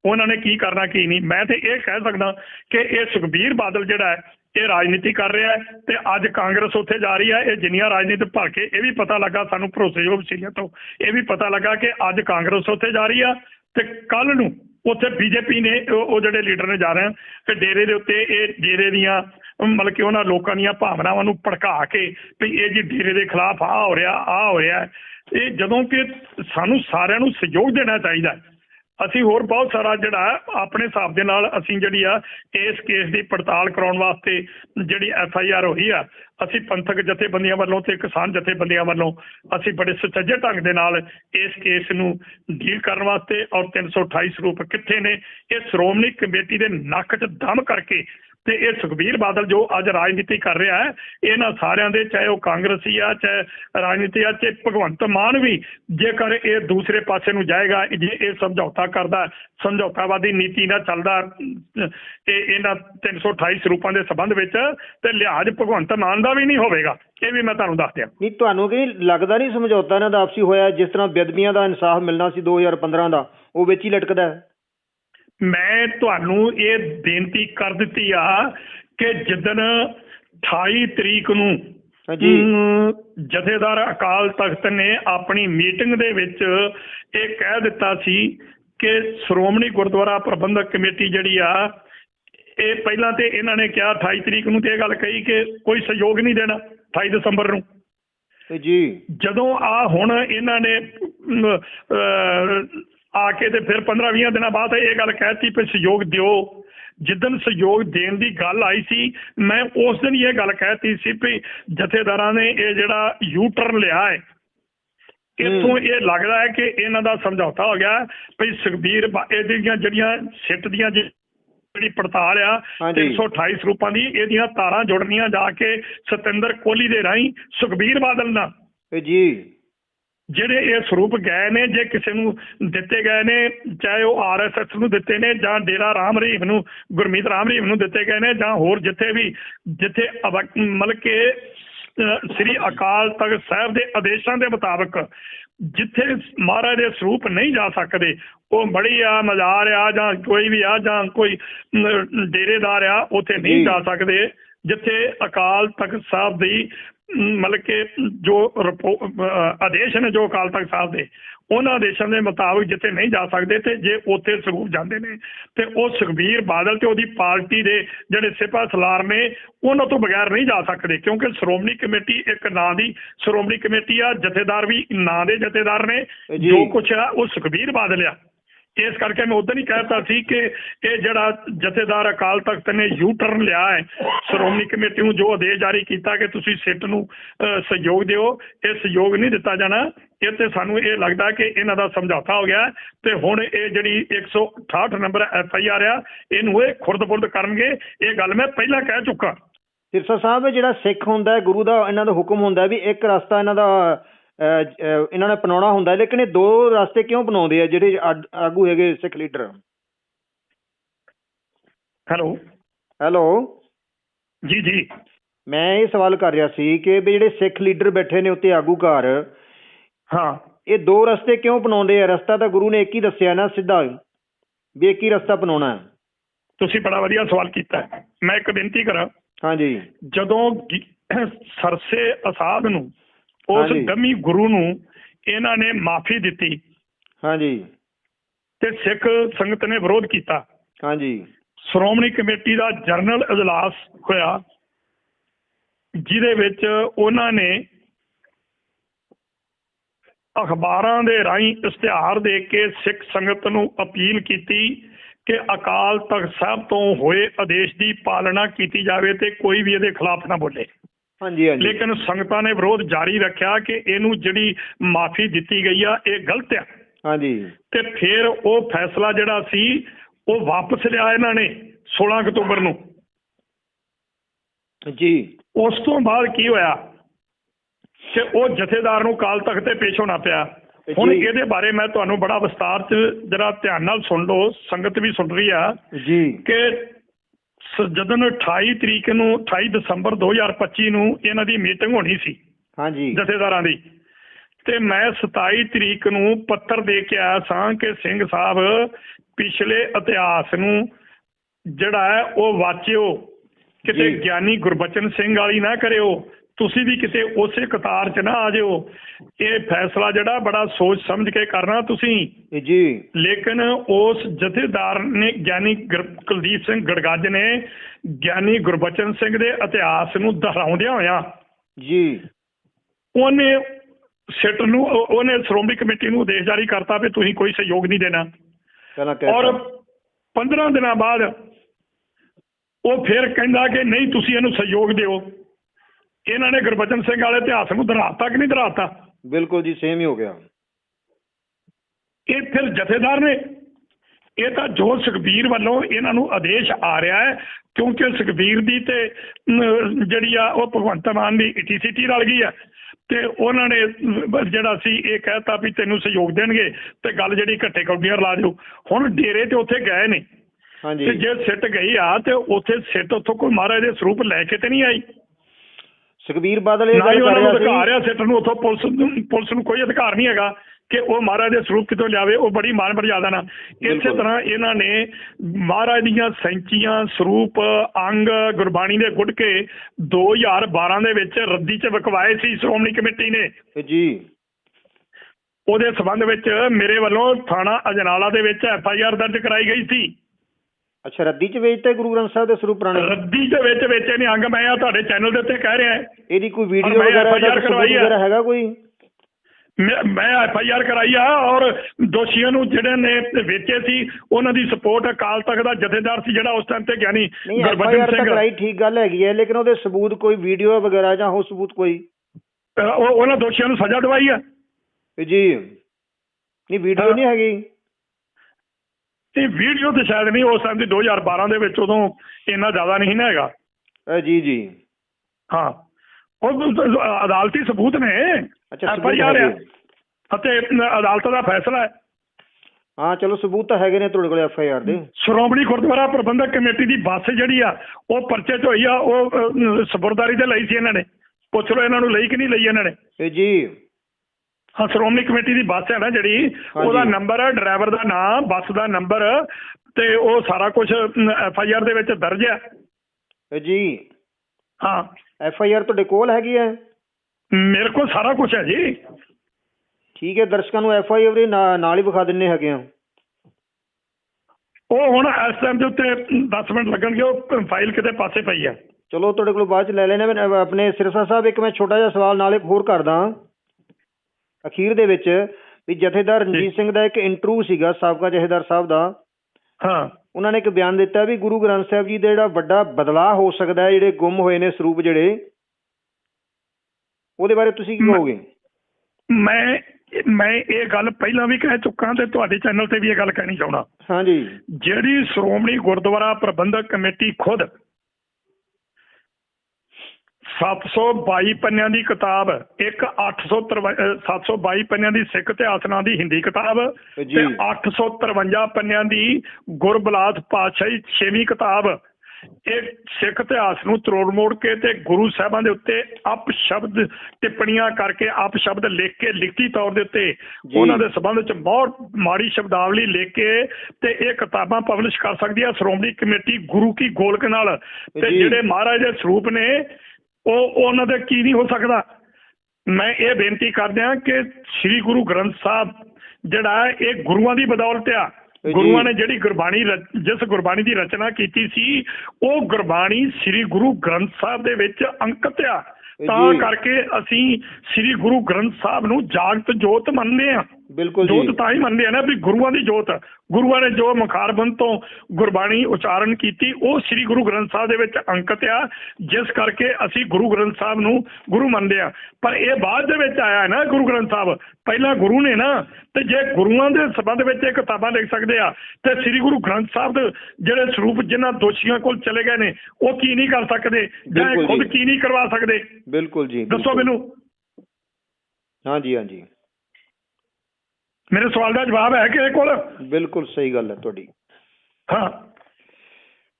ਉਹਨਾਂ ਨੇ ਕੀ ਕਰਨਾ, ਕੀ ਨਹੀਂ। ਮੈਂ ਤੇ ਇਹ ਕਹਿ ਸਕਦਾ ਕਿ ਇਹ ਸੁਖਬੀਰ ਬਾਦਲ ਜਿਹੜਾ ਹੈ ਇਹ ਰਾਜਨੀਤੀ ਕਰ ਰਿਹਾ ਹੈ ਤੇ ਅੱਜ ਕਾਂਗਰਸ ਉੱਥੇ ਜਾ ਰਹੀ ਹੈ, ਇਹ ਜਿੰਨੀਆਂ ਰਾਜਨੀਤੀ ਭਰ ਕੇ, ਇਹ ਵੀ ਪਤਾ ਲੱਗਾ ਸਾਨੂੰ ਭਰੋਸੇਯੋਗ ਸੀਨੀਅਰ ਤੋਂ ਇਹ ਵੀ ਪਤਾ ਲੱਗਾ ਕਿ ਅੱਜ ਕਾਂਗਰਸ ਉੱਥੇ ਜਾ ਰਹੀ ਆ ਤੇ ਕੱਲ ਨੂੰ ਉੱਥੇ ਬੀਜੇਪੀ ਨੇ ਉਹ ਉਹ ਜਿਹੜੇ ਲੀਡਰ ਨੇ ਜਾ ਰਹੇ ਆ, ਤੇ ਡੇਰੇ ਦੇ ਉੱਤੇ ਇਹ ਡੇਰੇ ਦੀਆਂ, ਮਤਲਬ ਕਿ ਉਹਨਾਂ ਲੋਕਾਂ ਦੀਆਂ ਭਾਵਨਾਵਾਂ ਨੂੰ ਭੜਕਾ ਕੇ ਵੀ ਇਹ ਜੀ ਡੇਰੇ ਦੇ ਖਿਲਾਫ ਆ ਹੋ ਰਿਹਾ, ਆ ਹੋ ਰਿਹਾ ਇਹ ਜਦੋਂ ਕਿ ਸਾਨੂੰ ਸਾਰਿਆਂ ਨੂੰ ਸਹਿਯੋਗ ਦੇਣਾ ਚਾਹੀਦਾ ਹੈ। ਅਸੀਂ ਹੋਰ ਬਹੁਤ ਸਾਰਾ ਜਿਹੜਾ ਆਪਣੇ ਹਿਸਾਬ ਦੇ ਨਾਲ ਅਸੀਂ ਜਿਹੜੀ ਆ ਇਸ ਕੇਸ ਦੀ ਪੜਤਾਲ ਕਰਾਉਣ ਵਾਸਤੇ ਜਿਹੜੀ ਐਫ ਆਈ ਆਰ ਹੋਈ ਆ, ਅਸੀਂ ਪੰਥਕ ਜਥੇਬੰਦੀਆਂ ਵੱਲੋਂ ਤੇ ਕਿਸਾਨ ਜਥੇਬੰਦੀਆਂ ਵੱਲੋਂ ਅਸੀਂ ਬੜੇ ਸੁਚੱਜੇ ਢੰਗ ਦੇ ਨਾਲ ਇਸ ਕੇਸ ਨੂੰ ਡੀਲ ਕਰਨ ਵਾਸਤੇ ਔਰ 328 ਸਰੂਪ ਕਿੱਥੇ ਨੇ, ਇਹ ਸ਼੍ਰੋਮਣੀ ਕਮੇਟੀ ਦੇ ਨੱਕ 'ਚ ਦਮ ਕਰਕੇ ਤੇ ਇਹ ਸੁਖਬੀਰ ਬਾਦਲ ਜੋ ਅੱਜ ਰਾਜਨੀਤੀ ਕਰ ਰਿਹਾ ਹੈ ਇਹਨਾਂ ਸਾਰਿਆਂ ਦੇ ਚਾਹੇ ਉਹ ਕਾਂਗਰਸੀ ਆ ਚਾਹੇ ਰਾਜਨੀਤੀ ਆ ਚਾਹੇ ਭਗਵੰਤ ਮਾਨ ਵੀ ਜੇਕਰ ਇਹ ਦੂਸਰੇ ਪਾਸੇ ਨੂੰ ਜਾਏਗਾ ਜੇ ਇਹ ਸਮਝੌਤਾ ਕਰਦਾ ਸਮਝੌਤਾਵਾਦੀ ਨੀਤੀ ਨਾਲ ਚੱਲਦਾ ਅਹ, ਇਹ ਇਹਨਾਂ 328 ਸਰੂਪਾਂ ਦੇ ਸੰਬੰਧ ਵਿੱਚ ਤੇ ਲਿਹਾਜ਼ ਭਗਵੰਤ ਮਾਨ ਦਾ ਵੀ ਨਹੀਂ ਹੋਵੇਗਾ। ਇਹ ਵੀ ਮੈਂ ਤੁਹਾਨੂੰ ਦੱਸ ਦਿਆਂ। ਨਹੀਂ ਤੁਹਾਨੂੰ ਕੀ ਲੱਗਦਾ ਨਹੀਂ ਸਮਝੌਤਾ ਇਹਨਾਂ ਦਾ ਆਪਸੀ ਹੋਇਆ ਜਿਸ ਤਰ੍ਹਾਂ ਬੇਦਬੀਆਂ ਦਾ ਇਨਸਾਫ ਮਿਲਣਾ ਸੀ 2015 ਦਾ ਉਹ ਵਿੱਚ ਹੀ ਲਟਕਦਾ ਹੈ? ਮੈਂ ਤੁਹਾਨੂੰ ਇਹ ਬੇਨਤੀ ਕਰ ਦਿੱਤੀ ਆ ਕਿ ਜਿੱਦਣ 28 ਤਰੀਕ ਨੂੰ ਅਮ, ਜਥੇਦਾਰ ਅਕਾਲ ਤਖਤ ਨੇ ਆਪਣੀ ਮੀਟਿੰਗ ਦੇ ਵਿੱਚ ਇਹ ਕਹਿ ਦਿੱਤਾ ਸੀ ਕਿ ਸ਼੍ਰੋਮਣੀ ਗੁਰਦੁਆਰਾ ਪ੍ਰਬੰਧਕ ਕਮੇਟੀ ਜਿਹੜੀ ਆ ਇਹ ਪਹਿਲਾਂ ਤੇ ਇਹਨਾਂ ਨੇ ਕਿਹਾ 28 ਤਰੀਕ ਨੂੰ ਤੇ ਇਹ ਗੱਲ ਕਹੀ ਕਿ ਕੋਈ ਸਹਿਯੋਗ ਨਹੀਂ ਦੇਣਾ 28 ਦਸੰਬਰ ਨੂੰ। ਤੇ ਜੀ। ਜਦੋਂ ਆ ਹੁਣ ਇਹਨਾਂ ਨੇ ਆ ਕੇ ਤੇ ਫਿਰ 15 20 ਦਿਨਾਂ ਬਾਅਦ ਇਹ ਗੱਲ ਕਹਿਤੀ ਕਿ ਸਹਿਯੋਗ ਦਿਓ। ਜਿੱਦਨ ਸਹਿਯੋਗ ਦੇਣ ਦੀ ਗੱਲ ਆਈ ਸੀ ਮੈਂ ਉਸ ਦਿਨ ਇਹ ਗੱਲ ਕਹਿਤੀ ਸੀ ਵੀ ਜਥੇਦਾਰਾਂ ਨੇ ਇਹ ਜਿਹੜਾ ਯੂ ਟਰਨ ਲਿਆ ਹੈ ਇੱਥੋਂ ਇਹ ਲੱਗਦਾ ਹੈ ਕਿ ਇਹਨਾਂ ਦਾ ਸਮਝੌਤਾ ਹੋ ਗਿਆ ਵੀ ਸੁਖਬੀਰ ਇਹਦੀਆਂ ਜਿਹੜੀਆਂ ਸਿੱਟ ਦੀਆਂ ਜਿਹੜੀ ਪੜਤਾਲ ਆ ਹਾਂਜੀ। 328 ਸਰੂਪਾਂ ਦੀ ਇਹਦੀਆਂ ਤਾਰਾਂ ਜੁੜਨੀਆਂ ਜਾ ਕੇ ਸਤਿੰਦਰ ਕੋਹਲੀ ਦੇ ਰਾਹੀਂ ਸੁਖਬੀਰ ਬਾਦਲ ਨਾਲ ਜੀ। ਜਿਹੜੇ ਇਹ ਸਰੂਪ ਗਏ ਨੇ ਜੇ ਕਿਸੇ ਨੂੰ ਦਿੱਤੇ ਗਏ ਨੇ ਚਾਹੇ ਉਹ ਆਰਐਸਐਸ ਨੂੰ ਦਿੱਤੇ ਨੇ ਜਾਂ ਡੇਰਾ ਰਾਮ ਰਹੀਮ ਨੂੰ ਗੁਰਮੀਤ ਰਾਮ ਰਹੀਮ ਨੂੰ ਦਿੱਤੇ ਗਏ ਨੇ ਜਾਂ ਹੋਰ ਜਿੱਥੇ ਵੀ ਜਿੱਥੇ ਮਤਲਬ ਕਿ ਸ੍ਰੀ ਅਕਾਲ ਤਖਤ ਸਾਹਿਬ ਦੇ ਆਦੇਸ਼ਾਂ ਦੇ ਮੁਤਾਬਕ ਜਿੱਥੇ ਮਹਾਰਾਜ ਦੇ ਸਰੂਪ ਨਹੀਂ ਜਾ ਸਕਦੇ ਉਹ ਬੜੀ ਆ ਮਜ਼ਾਰ ਆ ਜਾਂ ਕੋਈ ਵੀ ਆ ਜਾਂ ਕੋਈ ਡੇਰੇਦਾਰ ਆ ਉੱਥੇ ਨਹੀਂ। ਜਾ ਸਕਦੇ ਜਿੱਥੇ ਅਕਾਲ ਤਖਤ ਸਾਹਿਬ ਦੀ ਮਤਲਬ ਕਿ ਜੋ ਆਦੇਸ਼ ਨੇ ਜੋ ਅਕਾਲ ਤਖਤ ਸਾਹਿਬ ਦੇ ਉਹਨਾਂ ਆਦੇਸ਼ਾਂ ਦੇ ਮੁਤਾਬਕ ਜਿੱਥੇ ਨਹੀਂ ਜਾ ਸਕਦੇ ਤੇ ਜੇ ਉੱਥੇ ਸਰੂਪ ਜਾਂਦੇ ਨੇ ਤੇ ਉਹ ਸੁਖਬੀਰ ਬਾਦਲ ਤੇ ਉਹਦੀ ਪਾਰਟੀ ਦੇ ਜਿਹੜੇ ਸਿਪਾਹ ਸਲਾਰ ਨੇ ਉਹਨਾਂ ਤੋਂ ਬਗੈਰ ਨਹੀਂ ਜਾ ਸਕਦੇ ਕਿਉਂਕਿ ਸ਼੍ਰੋਮਣੀ ਕਮੇਟੀ ਇੱਕ ਨਾਂ ਦੀ ਸ਼੍ਰੋਮਣੀ ਕਮੇਟੀ ਆ ਜਥੇਦਾਰ ਵੀ ਨਾਂ ਦੇ ਜਥੇਦਾਰ ਨੇ। ਜੋ ਕੁਛ ਆ ਉਹ ਸੁਖਬੀਰ ਬਾਦਲ ਆ ਇਸ ਕਰਕੇ ਮੈਂ ਉਦੋਂ ਹੀ ਕਹਿਤਾ ਸੀ ਕਿ ਇਹ ਜਿਹੜਾ ਜਥੇਦਾਰ ਅਕਾਲ ਤਖਤ ਨੇ ਯੂ ਟਰਨ ਲਿਆ ਹੈ, ਸ਼੍ਰੋਮਣੀ ਕਮੇਟੀ ਨੂੰ ਜੋ ਆਦੇਸ਼ ਜਾਰੀ ਕੀਤਾ ਕਿ ਤੁਸੀਂ ਸਿੱਟ ਨੂੰ ਸਹਿਯੋਗ ਦਿਓ, ਇਹ ਸਹਿਯੋਗ ਨਹੀਂ ਦਿੱਤਾ ਜਾਣਾ। ਇਹ ਤੇ ਸਾਨੂੰ ਇਹ ਲੱਗਦਾ ਕਿ ਇਹਨਾਂ ਦਾ ਸਮਝੌਤਾ ਹੋ ਗਿਆ ਤੇ ਹੁਣ ਇਹ ਜਿਹੜੀ 168 ਨੰਬਰ ਐਫ ਆਈ ਆਰ ਆ, ਇਹਨੂੰ ਇਹ ਖੁਰਦ-ਬੁਰਦ ਕਰਨਗੇ। ਇਹ ਗੱਲ ਮੈਂ ਪਹਿਲਾਂ ਕਹਿ ਚੁੱਕਾ। ਸਿਰਸਾ ਸਾਹਿਬ ਜਿਹੜਾ ਸਿੱਖ ਹੁੰਦਾ ਗੁਰੂ ਦਾ ਇਹਨਾਂ ਦਾ ਹੁਕਮ ਹੁੰਦਾ ਵੀ ਇੱਕ ਰਸਤਾ ਇਹਨਾਂ ਦਾ ਇਹਨਾਂ ਨੇ ਅਪਣਾਉਣਾ ਹੁੰਦਾ ਹੈ ਲੇਕਿਨ ਇਹ ਦੋ ਰਸਤੇ ਕਿਉਂ ਅਪਣਾਉਂਦੇ ਆ ਜਿਹੜੇ ਆਗੂ ਹੈਗੇ ਸਿੱਖ ਲੀਡਰ? ਹੈਲੋ। ਹੈਲੋ। ਜੀ ਜੀ। ਮੈਂ ਇਹ ਸਵਾਲ ਕਰ ਰਿਹਾ ਸੀ ਕਿ ਵੀ ਜਿਹੜੇ ਸਿੱਖ ਲੀਡਰ ਬੈਠੇ ਨੇ ਉੱਤੇ ਆਗੂਕਾਰ ਹਾਂ। ਇਹ ਦੋ ਰਸਤੇ ਕਿਉਂ ਅਪਣਾਉਂਦੇ ਆ? ਰਸਤਾ ਤਾਂ ਗੁਰੂ ਨੇ ਇੱਕ ਹੀ ਦੱਸਿਆ ਨਾ ਸਿੱਧਾ ਵੀ ਇੱਕ ਹੀ ਰਸਤਾ ਅਪਣਾਉਣਾ ਹੈ। ਤੁਸੀਂ ਬੜਾ ਵਧੀਆ ਸਵਾਲ ਕੀਤਾ ਹੈ। ਮੈਂ ਇੱਕ ਬੇਨਤੀ ਕਰਾਂ। ਹਾਂਜੀ। ਜਦੋਂ ਗਿ- ਸਰਸੇ ਅਸਾਦ ਨੂੰ ਉਸ। ਦਮੀ ਗੁਰੂ ਨੂੰ ਇਹਨਾਂ ਨੇ ਮਾਫੀ ਦਿੱਤੀ। ਹਾਂਜੀ। ਤੇ ਸਿੱਖ ਸੰਗਤ ਨੇ ਵਿਰੋਧ ਕੀਤਾ। ਹਾਂਜੀ। ਸ਼੍ਰੋਮਣੀ ਕਮੇਟੀ ਦਾ ਜਰਨਲ ਇਜਲਾਸ ਹੋਇਆ ਜਿਹਦੇ ਵਿੱਚ ਉਹਨਾਂ ਨੇ ਅਖਬਾਰਾਂ ਦੇ ਰਾਹੀਂ ਇਸ਼ਤਿਹਾਰ ਦੇ ਕੇ ਸਿੱਖ ਸੰਗਤ ਨੂੰ ਅਪੀਲ ਕੀਤੀ ਕਿ ਅਕਾਲ ਤਖਤ ਸਾਹਿਬ ਤੋਂ ਹੋਏ ਆਦੇਸ਼ ਦੀ ਪਾਲਣਾ ਕੀਤੀ ਜਾਵੇ ਤੇ ਕੋਈ ਵੀ ਇਹਦੇ ਖਿਲਾਫ ਨਾ ਬੋਲੇ। ਹਾਂਜੀ ਹਾਂਜੀ। ਲੇਕਿਨ ਸੰਗਤਾਂ ਨੇ ਵਿਰੋਧ ਜਾਰੀ ਰੱਖਿਆ ਕਿ ਇਹਨੂੰ ਜਿਹੜੀ ਮਾਫੀ ਦਿੱਤੀ ਗਈ ਆ ਇਹ ਗਲਤ ਆ। ਹਾਂਜੀ। ਤੇ ਫਿਰ ਉਹ ਫੈਸਲਾ ਜਿਹੜਾ ਸੀ ਉਹ ਵਾਪਸ ਲਿਆ ਇਹਨਾਂ ਨੇ 16 ਅਕਤੂਬਰ ਨੂੰ। ਜੀ। ਉਸ ਤੋਂ ਬਾਅਦ ਕੀ ਹੋਇਆ ਕਿ ਉਹ ਜਥੇਦਾਰ ਨੂੰ ਕਾਲ ਤਖਤ ਤੇ ਪੇਸ਼ ਹੋਣਾ ਪਿਆ। ਹੁਣ। ਇਹਦੇ ਬਾਰੇ ਮੈਂ ਤੁਹਾਨੂੰ ਬੜਾ ਵਿਸਤਾਰ ਚ ਜਰਾ ਧਿਆਨ ਨਾਲ ਸੁਣ ਲਓ ਸੰਗਤ ਵੀ ਸੁਣ ਰਹੀ ਆ ਜੀ। ਕਿ ਜਦੋਂ 28 ਤਰੀਕ ਨੂੰ 28 ਦਸੰਬਰ 2025 ਨੂੰ ਇਹਨਾਂ ਦੀ ਮੀਟਿੰਗ ਹੋਣੀ ਸੀ। ਹਾਂਜੀ। ਜਥੇਦਾਰਾਂ ਦੀ। ਤੇ ਮੈਂ 27 ਤਰੀਕ ਨੂੰ ਪੱਤਰ ਦੇ ਕੇ ਆਇਆ ਸਾਂ ਕਿ ਸਿੰਘ ਸਾਹਿਬ ਪਿਛਲੇ ਇਤਿਹਾਸ ਨੂੰ ਜਿਹੜਾ ਹੈ ਉਹ ਵਾਚਿਓ। ਕਿਤੇ। ਗਿਆਨੀ ਗੁਰਬਚਨ ਸਿੰਘ ਵਾਲੀ ਨਾ ਕਰਿਓ। ਤੁਸੀਂ ਵੀ ਕਿਤੇ ਉਸੇ ਕਤਾਰ 'ਚ ਨਾ ਆ ਜਾਓ। ਇਹ ਫੈਸਲਾ ਜਿਹੜਾ ਬੜਾ ਸੋਚ ਸਮਝ ਕੇ ਕਰਨਾ ਤੁਸੀਂ। ਜੀ। ਲੇਕਿਨ ਉਸ ਜਥੇਦਾਰ ਨੇ ਗਿਆਨੀ ਕੁਲਦੀਪ ਸਿੰਘ ਗੜਗੱਜ ਨੇ ਗਿਆਨੀ ਗੁਰਬਚਨ ਸਿੰਘ ਦੇ ਇਤਿਹਾਸ ਨੂੰ ਦੁਹਰਾਉਂਦਿਆਂ ਹੋਇਆਂ ਜੀ। ਉਹਨੇ ਸਿੱਟ ਨੂੰ ਉਹ- ਉਹਨੇ ਸ਼੍ਰੋਮਣੀ ਕਮੇਟੀ ਨੂੰ ਆਦੇਸ਼ ਜਾਰੀ ਕਰਤਾ ਵੀ ਤੁਸੀਂ ਕੋਈ ਸਹਿਯੋਗ ਨਹੀਂ ਦੇਣਾ। ਔਰ ਦਿੱਤਾ। 15 ਦਿਨਾਂ ਬਾਅਦ ਉਹ ਫਿਰ ਕਹਿੰਦਾ ਕਿ ਨਹੀਂ ਤੁਸੀਂ ਇਹਨੂੰ ਸਹਿਯੋਗ ਦਿਓ। ਇਹਨਾਂ ਨੇ ਗੁਰਬਚਨ ਸਿੰਘ ਵਾਲੇ ਇਤਿਹਾਸ ਨੂੰ ਦਰਾਤਾ ਕਿ ਨਹੀਂ ਦਰਾਤਾ ਬਿਲਕੁਲ ਜੀ ਸੇਮ ਹੀ ਹੋ ਗਿਆ। ਇਹ ਫਿਰ ਜਥੇਦਾਰ ਨੇ ਇਹ ਤਾਂ ਜੋ ਸੁਖਬੀਰ ਵੱਲੋਂ ਇਹਨਾਂ ਨੂੰ ਆਦੇਸ਼ ਆ ਰਿਹਾ ਹੈ ਕਿਉਂਕਿ ਸੁਖਬੀਰ ਦੀ ਤੇ ਜਿਹੜੀ ਆ ਉਹ ਭਗਵੰਤ ਮਾਨ ਦੀ ਇਟੀਸਿਟੀ ਰਲ ਗਈ ਆ ਤੇ ਉਹਨਾਂ ਨੇ ਜਿਹੜਾ ਸੀ ਇਹ ਕਹਿਤਾ ਵੀ ਤੈਨੂੰ ਸਹਿਯੋਗ ਦੇਣਗੇ ਤੇ ਗੱਲ ਜਿਹੜੀ ਘੱਟੇ ਕੌਡੀਆਂ ਲਾ ਦਿਓ। ਹੁਣ ਡੇਰੇ ਤੇ ਉੱਥੇ ਗਏ ਨੇ। ਤੇ ਹਾਂਜੀ ਜੇ ਸਿੱਟ ਗਈ ਆ ਤੇ ਉੱਥੇ ਸਿੱਟ ਉੱਥੋਂ ਕੋਈ ਮਹਾਰਾਜ ਦੇ ਸਰੂਪ ਲੈ ਕੇ ਤੇ ਨਹੀਂ ਆਈ। ਸੁਖਬੀਰ ਬਾਦਲ ਇਹ ਗੱਲ ਕਰ ਰਿਹਾ ਅਧਿਕਾਰ ਸੀ ਆ ਸਿੱਟ ਨੂੰ ਉੱਥੋਂ ਪੁਲਿਸ ਪੁਲਿਸ ਨੂੰ ਕੋਈ ਅਧਿਕਾਰ ਨਹੀਂ ਹੈਗਾ ਕਿ ਉਹ ਮਹਾਰਾਜ ਦੇ ਸਰੂਪ ਕਿਤੋਂ ਲਿਆਵੇ ਉਹ ਬੜੀ ਮਾਨ ਮਰਜ਼ਾਦਾ ਨਾਲ। ਇਸੇ। ਤਰ੍ਹਾਂ ਇਹਨਾਂ ਨੇ ਮਹਾਰਾਜ ਦੀਆਂ ਸੈਂਚੀਆਂ ਸਰੂਪ ਅੰਗ ਗੁਰਬਾਣੀ ਦੇ ਗੁੱਡ ਕੇ 2012 ਦੇ ਵਿੱਚ ਰੱਦੀ 'ਚ ਵਿਕਵਾਏ ਸੀ ਸ਼੍ਰੋਮਣੀ ਕਮੇਟੀ ਨੇ। ਜੀ। ਉਹਦੇ ਸਬੰਧ ਵਿੱਚ ਮੇਰੇ ਵੱਲੋਂ ਥਾਣਾ ਅਜਨਾਲਾ ਦੇ ਵਿੱਚ ਐਫ ਆਈ ਆਰ ਦਰਜ ਕਰਾਈ ਗਈ ਸੀ। ਅੱਛਾ ਰੱਦੀ ਚ ਵੇਚਤੇ ਗੁਰੂ ਗ੍ਰੰਥ ਸਾਹਿਬ ਦੇ ਸਰੂਪ ਪੁਰਾਣੇ? ਰੱਦੀ ਦੇ ਵਿੱਚ ਵੇਚੇ ਨੇ ਅੰਗ ਮੈਂ ਆ ਤੁਹਾਡੇ ਚੈਨਲ ਦੇ ਉੱਤੇ ਕਹਿ ਰਿਹਾ। ਇਹਦੀ ਕੋਈ ਵੀਡੀਓ ਵਗੈਰਾ ਦਾ ਸਬੂਤ। ਵਗੈਰਾ ਹੈਗਾ ਕੋਈ? ਮੈਂ ਮੈਂ ਐਫ ਆਈ ਆਰ ਕਰਾਈ ਆ ਔਰ ਦੋਸ਼ੀਆਂ ਨੂੰ ਜਿਹੜੇ ਨੇ ਵੇਚੇ ਸੀ ਉਹਨਾਂ ਦੀ ਸਪੋਰਟ ਅਕਾਲ ਤਖਤ ਦਾ ਜਥੇਦਾਰ ਸੀ ਜਿਹੜਾ ਉਸ ਟਾਈਮ ਤੇ ਗਿਆਨੀ ਨਹੀਂ ਆਰ ਤਾਂ ਕਰਾਈ ਠੀਕ ਗੱਲ ਹੈਗੀ ਹੈ ਲੇਕਿਨ ਉਹਦੇ ਸਬੂਤ ਕੋਈ ਵੀਡੀਓ ਵਗੈਰਾ ਜਾਂ ਹੋਰ ਸਬੂਤ ਕੋਈ? ਉਹਨਾਂ ਦੋਸ਼ੀਆਂ ਨੂੰ ਸਜ਼ਾ ਦਵਾਈ ਆ। ਜੀ। ਨਹੀਂ ਵੀਡੀਓ। ਨਹੀਂ ਹੈਗੀ? ਇਹ ਵੀਡੀਓ ਤੇ ਸ਼ਾਇਦ ਨਹੀਂ ਉਸ ਟਾਈਮ ਦੀ 2012 ਦੇ ਵਿੱਚ ਉਦੋਂ ਇੰਨਾ ਜ਼ਿਆਦਾ ਨਹੀਂ ਨਾ ਹੈਗਾ। ਜੀ ਜੀ। ਹਾਂ। ਉਹ ਅਦਾਲਤੀ ਸਬੂਤ ਨੇ। ਅੱਛਾ ਐਫ ਸਬੂਤ ਆਈ ਆਰ ਹੈਗੇ। ਅਤੇ ਅਦਾਲਤ ਦਾ ਫੈਸਲਾ ਹੈ। ਹਾਂ ਚਲੋ ਸਬੂਤ ਤਾਂ ਹੈਗੇ ਨੇ ਤੁਹਾਡੇ ਕੋਲ ਐਫ ਆਈ ਆਰ ਦੇ। ਸ਼੍ਰੋਮਣੀ ਗੁਰਦੁਆਰਾ ਪ੍ਰਬੰਧਕ ਕਮੇਟੀ ਦੀ ਬੱਸ ਜਿਹੜੀ ਆ ਉਹ ਪਰਚੇ 'ਚ ਹੋਈ ਆ ਉਹ ਅਹ, ਸਪੁਰਦਾਰੀ ਤੇ ਲਈ ਸੀ ਇਹਨਾਂ ਨੇ। ਪੁੱਛ ਲਓ ਇਹਨਾਂ ਨੂੰ ਲਈ ਕਿ ਨਹੀਂ ਲਈ ਇਹਨਾਂ ਨੇ। ਜੀ। ਹਾਂ ਸ਼੍ਰੋਮਣੀ ਕਮੇਟੀ ਦੀ ਬੱਸ ਹੈ ਨਾ ਜਿਹੜੀ ਉਹਦਾ ਨੰਬਰ ਡਰਾਈਵਰ ਦਾ ਨਾਮ ਬੱਸ ਦਾ ਨੰਬਰ ਤੇ ਉਹ ਸਾਰਾ ਕੁਝ ਐਫ ਆਈ ਆਰ ਦੇ ਵਿੱਚ ਦਰਜ ਹੈ। ਜੀ। ਹਾਂ। ਐਫ ਆਈ ਆਰ ਤੁਹਾਡੇ ਕੋਲ ਹੈਗੀ ਹੈ? ਮੇਰੇ ਕੋਲ ਸਾਰਾ ਕੁਝ ਹੈ ਜੀ। ਠੀਕ ਹੈ ਦਰਸ਼ਕਾਂ ਨੂੰ ਐਫ ਆਈ ਆਰ ਨਾਲ ਹੀ ਵਿਖਾ ਦਿੰਨੇ ਹੈਗੇ ਆ ਉਹ ਹੁਣ ਇਸ ਟਾਈਮ ਦੇ ਉੱਤੇ 10 ਮਿੰਟ ਲੱਗਣਗੇ ਉਹ ਫਾਈਲ ਕਿਤੇ ਪਾਸੇ ਪਈ ਆ ਚਲੋ ਤੁਹਾਡੇ ਕੋਲ ਬਾਅਦ ਚ ਲੈ ਲੈਣੇ ਮੈਂ ਆਪਣੇ ਸਿਰਸਾ ਸਾਹਿਬ ਇੱਕ ਮੈਂ ਛੋਟਾ ਜਿਹਾ ਸਵਾਲ ਨਾਲ ਹੋਰ ਕਰਦਾ ਅਖੀਰ ਦੇ ਵਿੱਚ ਵੀ ਜਥੇਦਾਰ ਰਣਜੀਤ ਸਿੰਘ ਦਾ ਇੱਕ ਇੰਟਰਵਿਊ ਸੀਗਾ ਸਾਬਕਾ ਜਥੇਦਾਰ ਸਾਹਿਬ ਦਾ। ਹਾਂ। ਉਹਨਾਂ ਨੇ ਇੱਕ ਬਿਆਨ ਦਿੱਤਾ ਵੀ ਗੁਰੂ ਗ੍ਰੰਥ ਸਾਹਿਬ ਜੀ ਦਾ ਜਿਹੜਾ ਵੱਡਾ ਬਦਲਾਅ ਹੋ ਸਕਦਾ ਹੈ ਜਿਹੜੇ ਗੁੰਮ ਹੋਏ ਨੇ ਸਰੂਪ ਜਿਹੜੇ ਉਹਦੇ ਬਾਰੇ ਤੁਸੀਂ ਕੀ ਕਹੋਗੇ? ਮੈਂ ਮੈਂ ਇਹ ਗੱਲ ਪਹਿਲਾਂ ਵੀ ਕਹਿ ਚੁੱਕਾ ਤੇ ਤੁਹਾਡੇ ਚੈਨਲ ਤੇ ਵੀ ਇਹ ਗੱਲ ਕਹਿਣੀ ਚਾਹੁੰਦਾ। ਹਾਂਜੀ। ਜਿਹੜੀ ਸ਼੍ਰੋਮਣੀ ਗੁਰਦੁਆਰਾ ਪ੍ਰਬੰਧਕ ਕਮੇਟੀ ਖੁਦ 722 ਪੰਨਿਆਂ ਦੀ ਕਿਤਾਬ ਇੱਕ 853 ਅਹ 722 ਪੰਨਿਆਂ ਦੀ ਸਿੱਖ ਇਤਿਹਾਸ ਨਾਂ ਦੀ ਹਿੰਦੀ ਕਿਤਾਬ। ਤੇ 853 ਪੰਨਿਆਂ ਦੀ ਗੁਰਬਲਾਸ ਪਾਤਸ਼ਾਹੀ ਛੇਵੀਂ ਕਿਤਾਬ ਇਹ ਸਿੱਖ ਇਤਿਹਾਸ ਨੂੰ ਤਰੋੜ ਮੋੜ ਕੇ ਤੇ ਗੁਰੂ ਸਾਹਿਬਾਂ ਦੇ ਉੱਤੇ ਅਪ ਸ਼ਬਦ ਟਿੱਪਣੀਆਂ ਕਰਕੇ ਅਪ ਸ਼ਬਦ ਲਿਖ ਕੇ ਲਿਖਤੀ ਤੌਰ ਦੇ ਉੱਤੇ। ਉਹਨਾਂ ਦੇ ਸੰਬੰਧ ਚ ਬਹੁਤ ਮਾੜੀ ਸ਼ਬਦਾਵਲੀ ਲਿਖ ਕੇ ਤੇ ਇਹ ਕਿਤਾਬਾਂ ਪਬਲਿਸ਼ ਕਰ ਸਕਦੀ ਆ ਸ਼੍ਰੋਮਣੀ ਕਮੇਟੀ ਗੁਰੂ ਕੀ ਗੋਲਕ ਨਾਲ ਤੇ। ਜਿਹੜੇ ਮਹਾਰਾਜ ਦੇ ਸਰੂਪ ਨੇ ਉਹ ਉਹਨਾਂ ਦੇ ਕੀ ਨਹੀਂ ਹੋ ਸਕਦਾ ਮੈਂ ਇਹ ਬੇਨਤੀ ਕਰਦਿਆਂ ਕਿ ਸ੍ਰੀ ਗੁਰੂ ਗ੍ਰੰਥ ਸਾਹਿਬ ਜਿਹੜਾ ਇਹ ਗੁਰੂਆਂ ਦੀ ਬਦੌਲਤ ਆ। ਗੁਰੂਆਂ ਨੇ ਜਿਹੜੀ ਗੁਰਬਾਣੀ ਜਿਸ ਗੁਰਬਾਣੀ ਦੀ ਰਚਨਾ ਕੀਤੀ ਸੀ ਉਹ ਗੁਰਬਾਣੀ ਸ੍ਰੀ ਗੁਰੂ ਗ੍ਰੰਥ ਸਾਹਿਬ ਦੇ ਵਿੱਚ ਅੰਕਿਤ ਆ ਤਾਂ। ਕਰਕੇ ਅਸੀਂ ਸ੍ਰੀ ਗੁਰੂ ਗ੍ਰੰਥ ਸਾਹਿਬ ਨੂੰ ਜਾਗਤ ਜੋਤ ਮੰਨਦੇ ਆ ਬਿਲਕੁਲ ਜੀ। ਜੋਤ ਤਾਂ ਹੀ ਮੰਨਦੇ ਆ ਨਾ ਵੀ ਗੁਰੂਆਂ ਦੀ ਜੋਤ। ਗੁਰੂਆਂ ਨੇ ਜੋ ਮੁਖਾਰਬੰਦ ਤੋਂ ਗੁਰਬਾਣੀ ਉਚਾਰਨ ਕੀਤੀ ਉਹ ਸ੍ਰੀ ਗੁਰੂ ਗ੍ਰੰਥ ਸਾਹਿਬ ਦੇ ਵਿੱਚ ਅੰਕਿਤ ਆ ਜਿਸ ਕਰਕੇ ਅਸੀਂ ਗੁਰੂ ਗ੍ਰੰਥ ਸਾਹਿਬ ਨੂੰ ਗੁਰੂ ਮੰਨਦੇ ਆ। ਪਰ ਇਹ ਬਾਅਦ ਦੇ ਵਿੱਚ ਆਇਆ ਹੈ ਨਾ ਗੁਰੂ ਗ੍ਰੰਥ ਸਾਹਿਬ ਪਹਿਲਾਂ ਗੁਰੂ ਨੇ ਨਾ ਤੇ ਜੇ ਗੁਰੂਆਂ ਦੇ ਸੰਬੰਧ ਵਿੱਚ ਇਹ ਕਿਤਾਬਾਂ ਲਿਖ ਸਕਦੇ ਆ ਤੇ ਸ੍ਰੀ ਗੁਰੂ ਗ੍ਰੰਥ ਸਾਹਿਬ ਦੇ ਜਿਹੜੇ ਸਰੂਪ ਜਿਨ੍ਹਾਂ ਦੋਸ਼ੀਆਂ ਕੋਲ ਚਲੇ ਗਏ ਨੇ ਉਹ ਕੀ ਨਹੀਂ ਕਰ ਸਕਦੇ ਜਾਂ ਖੁਦ। ਕੀ ਨਹੀਂ ਕਰਵਾ ਸਕਦੇ? ਬਿਲਕੁਲ ਜੀ ਦੱਸੋ। ਮੈਨੂੰ। ਹਾਂਜੀ ਹਾਂਜੀ। ਮੇਰੇ ਸਵਾਲ ਦਾ ਜਵਾਬ ਹੈ ਕਿ ਇਹ ਕੋਲ? ਬਿਲਕੁਲ ਸਹੀ ਗੱਲ ਹੈ ਤੁਹਾਡੀ। ਹਾਂ।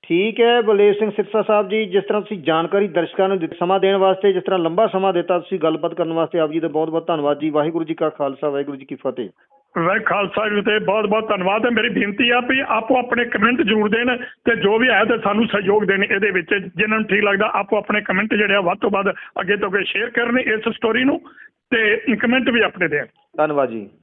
ਠੀਕ ਹੈ ਬਲੇਵ ਸਿੰਘ ਸਿਰਸਾ ਸਾਹਿਬ ਜੀ ਜਿਸ ਤਰ੍ਹਾਂ ਤੁਸੀਂ ਜਾਣਕਾਰੀ ਦਰਸ਼ਕਾਂ ਨੂੰ ਸਮਾਂ ਦੇਣ ਵਾਸਤੇ ਜਿਸ ਤਰ੍ਹਾਂ ਲੰਬਾ ਸਮਾਂ ਦਿੱਤਾ ਤੁਸੀਂ ਗੱਲਬਾਤ ਕਰਨ ਵਾਸਤੇ ਆਪ ਜੀ ਦਾ ਬਹੁਤ ਬਹੁਤ ਧੰਨਵਾਦ ਜੀ। ਵਾਹਿਗੁਰੂ ਜੀ ਕਾ ਖਾਲਸਾ ਵਾਹਿਗੁਰੂ ਜੀ ਕੀ ਫਤਿਹ। ਵੈ ਖਾਲਸਾ ਜੀ ਤੇ ਬਹੁਤ ਬਹੁਤ ਧੰਨਵਾਦ ਹੈ ਮੇਰੀ ਬੇਨਤੀ ਆ ਵੀ ਆਪੋ ਆਪਣੇ ਕਮੈਂਟ ਜ਼ਰੂਰ ਦੇਣ ਤੇ ਜੋ ਵੀ ਹੈ ਤੇ ਸਾਨੂੰ ਸਹਿਯੋਗ ਦੇਣ ਇਹਦੇ ਵਿੱਚ। ਜਿਨ੍ਹਾਂ ਨੂੰ ਠੀਕ ਲੱਗਦਾ ਆਪੋ ਆਪਣੇ ਕਮੈਂਟ ਜਿਹੜੇ ਆ ਵੱਧ ਤੋਂ ਵੱਧ ਅੱਗੇ ਤੋਂ ਅੱਗੇ ਸ਼ੇਅਰ ਕਰਨ ਇਸ ਸਟੋਰੀ ਨੂੰ ਤੇ ਕਮੈਂਟ ਵੀ ਆਪਣੇ ਦੇਣ। ਧੰਨਵਾਦ ਜੀ।